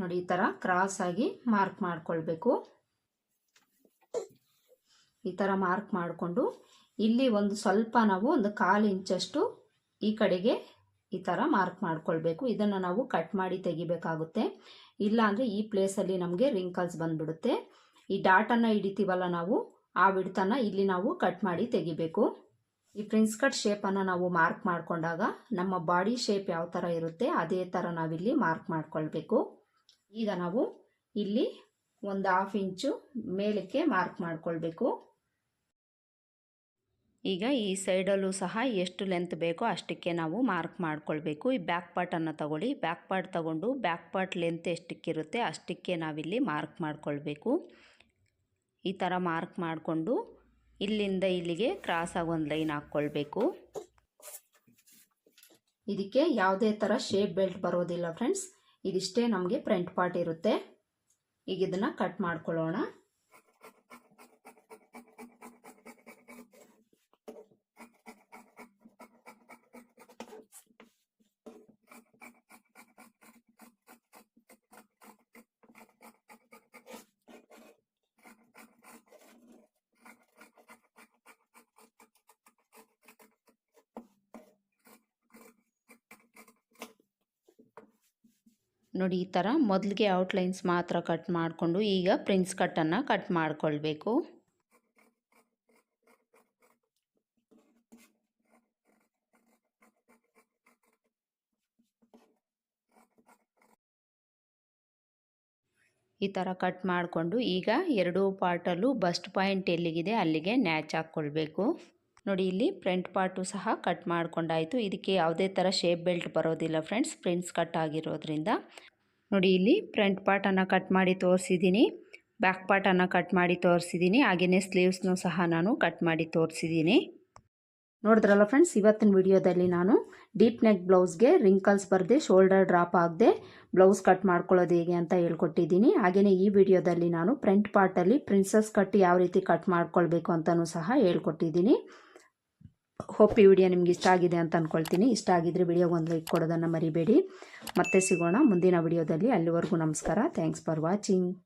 ನೋಡಿ, ಈ ಥರ ಕ್ರಾಸ್ ಆಗಿ ಮಾರ್ಕ್ ಮಾಡ್ಕೊಳ್ಬೇಕು. ಈ ಥರ ಮಾರ್ಕ್ ಮಾಡಿಕೊಂಡು ಇಲ್ಲಿ ಒಂದು ಸ್ವಲ್ಪ ನಾವು ಒಂದು ಕಾಲು ಇಂಚಷ್ಟು ಈ ಕಡೆಗೆ ಈ ಥರ ಮಾರ್ಕ್ ಮಾಡ್ಕೊಳ್ಬೇಕು. ಇದನ್ನು ನಾವು ಕಟ್ ಮಾಡಿ ತೆಗಿಬೇಕಾಗುತ್ತೆ. ಇಲ್ಲ ಅಂದರೆ ಈ ಪ್ಲೇಸಲ್ಲಿ ನಮಗೆ ರಿಂಕಲ್ಸ್ ಬಂದ್ಬಿಡುತ್ತೆ. ಈ ಡಾಟನ್ನು ಹಿಡಿತೀವಲ್ಲ ನಾವು ಆ ಬಿಡ್ತನ ಇಲ್ಲಿ ನಾವು ಕಟ್ ಮಾಡಿ ತೆಗಿಬೇಕು. ಈ ಪ್ರಿನ್ಸ್ ಕಟ್ ಶೇಪನ್ನು ನಾವು ಮಾರ್ಕ್ ಮಾಡಿಕೊಂಡಾಗ ನಮ್ಮ ಬಾಡಿ ಶೇಪ್ ಯಾವ ಥರ ಇರುತ್ತೆ ಅದೇ ಥರ ನಾವಿಲ್ಲಿ ಮಾರ್ಕ್ ಮಾಡಿಕೊಳ್ಬೇಕು. ಈಗ ನಾವು ಇಲ್ಲಿ ಒಂದು ಹಾಫ್ ಇಂಚು ಮೇಲಕ್ಕೆ ಮಾರ್ಕ್ ಮಾಡಿಕೊಳ್ಬೇಕು. ಈಗ ಈ ಸೈಡಲ್ಲೂ ಸಹ ಎಷ್ಟು ಲೆಂತ್ ಬೇಕೋ ಅಷ್ಟಕ್ಕೆ ನಾವು ಮಾರ್ಕ್ ಮಾಡಿಕೊಳ್ಬೇಕು. ಈ ಬ್ಯಾಕ್ ಪಾರ್ಟನ್ನು ತಗೊಳ್ಳಿ. ಬ್ಯಾಕ್ ಪಾರ್ಟ್ ತಗೊಂಡು ಬ್ಯಾಕ್ ಪಾರ್ಟ್ ಲೆಂತ್ ಎಷ್ಟಕ್ಕಿರುತ್ತೆ ಅಷ್ಟಕ್ಕೆ ನಾವಿಲ್ಲಿ ಮಾರ್ಕ್ ಮಾಡ್ಕೊಳ್ಬೇಕು. ಈ ಥರ ಮಾರ್ಕ್ ಮಾಡಿಕೊಂಡು ಇಲ್ಲಿಂದ ಇಲ್ಲಿಗೆ ಕ್ರಾಸ್ ಆಗಿ ಒಂದು ಲೈನ್ ಹಾಕ್ಕೊಳ್ಬೇಕು. ಇದಕ್ಕೆ ಯಾವುದೇ ಥರ ಶೇಪ್ ಬೆಲ್ಟ್ ಬರೋದಿಲ್ಲ ಫ್ರೆಂಡ್ಸ್ ಇದಿಷ್ಟೇ ನಮಗೆ ಫ್ರಂಟ್ ಪಾರ್ಟ್ ಇರುತ್ತೆ. ಈಗ ಇದನ್ನು ಕಟ್ ಮಾಡ್ಕೊಳ್ಳೋಣ. ನೋಡಿ ಈ ಥರ ಮೊದಲಿಗೆ ಔಟ್ಲೈನ್ಸ್ ಮಾತ್ರ ಕಟ್ ಮಾಡಿಕೊಂಡು ಈಗ ಪ್ರಿನ್ಸ್ ಕಟ್ಟನ್ನು ಕಟ್ ಮಾಡಿಕೊಳ್ಬೇಕು. ಈ ಥರ ಕಟ್ ಮಾಡಿಕೊಂಡು ಈಗ ಎರಡೂ ಪಾರ್ಟಲ್ಲೂ ಬಸ್ಟ್ ಪಾಯಿಂಟ್ ಎಲ್ಲಿಗಿದೆ ಅಲ್ಲಿಗೆ ನ್ಯಾಚ್ ಹಾಕ್ಕೊಳ್ಬೇಕು. ನೋಡಿ ಇಲ್ಲಿ ಫ್ರಂಟ್ ಪಾರ್ಟು ಸಹ ಕಟ್ ಮಾಡ್ಕೊಂಡಾಯಿತು. ಇದಕ್ಕೆ ಯಾವುದೇ ಥರ ಶೇಪ್ ಬೆಲ್ಟ್ ಬರೋದಿಲ್ಲ ಫ್ರೆಂಡ್ಸ್ ಪ್ರಿಂಟ್ಸ್ ಕಟ್ ಆಗಿರೋದ್ರಿಂದ. ನೋಡಿ ಇಲ್ಲಿ ಫ್ರಂಟ್ ಪಾರ್ಟನ್ನು ಕಟ್ ಮಾಡಿ ತೋರಿಸಿದ್ದೀನಿ ಬ್ಯಾಕ್ ಪಾರ್ಟನ್ನು ಕಟ್ ಮಾಡಿ ತೋರಿಸಿದ್ದೀನಿ ಹಾಗೆಯೇ ಸ್ಲೀವ್ಸ್ನೂ ಸಹ ನಾನು ಕಟ್ ಮಾಡಿ ತೋರಿಸಿದ್ದೀನಿ ನೋಡಿದ್ರಲ್ಲ ಫ್ರೆಂಡ್ಸ್ ಇವತ್ತಿನ ವಿಡಿಯೋದಲ್ಲಿ ನಾನು ಡೀಪ್ ನೆಕ್ ಬ್ಲೌಸ್ಗೆ ರಿಂಕಲ್ಸ್ ಬರದೆ ಶೋಲ್ಡರ್ ಡ್ರಾಪ್ ಆಗದೆ ಬ್ಲೌಸ್ ಕಟ್ ಮಾಡ್ಕೊಳ್ಳೋದು ಹೇಗೆ ಅಂತ ಹೇಳ್ಕೊಟ್ಟಿದ್ದೀನಿ ಹಾಗೆಯೇ ಈ ವಿಡಿಯೋದಲ್ಲಿ ನಾನು ಫ್ರಂಟ್ ಪಾರ್ಟಲ್ಲಿ ಪ್ರಿನ್ಸಸ್ ಕಟ್ ಯಾವ ರೀತಿ ಕಟ್ ಮಾಡ್ಕೊಳ್ಬೇಕು ಅಂತಲೂ ಸಹ ಹೇಳ್ಕೊಟ್ಟಿದ್ದೀನಿ ಹೋಪ್ ಈ ವಿಡಿಯೋ ನಿಮ್ಗೆ ಇಷ್ಟ ಆಗಿದೆ ಅಂತ ಅಂದ್ಕೊಳ್ತೀನಿ ಇಷ್ಟ ಆಗಿದ್ರೆ ವಿಡಿಯೋಗೆ ಒಂದು ಲೈಕ್ ಕೊಡೋದನ್ನು ಮರಿಬೇಡಿ. ಮತ್ತೆ ಸಿಗೋಣ ಮುಂದಿನ ವಿಡಿಯೋದಲ್ಲಿ ಅಲ್ಲಿವರೆಗೂ ನಮಸ್ಕಾರ. Thanks for watching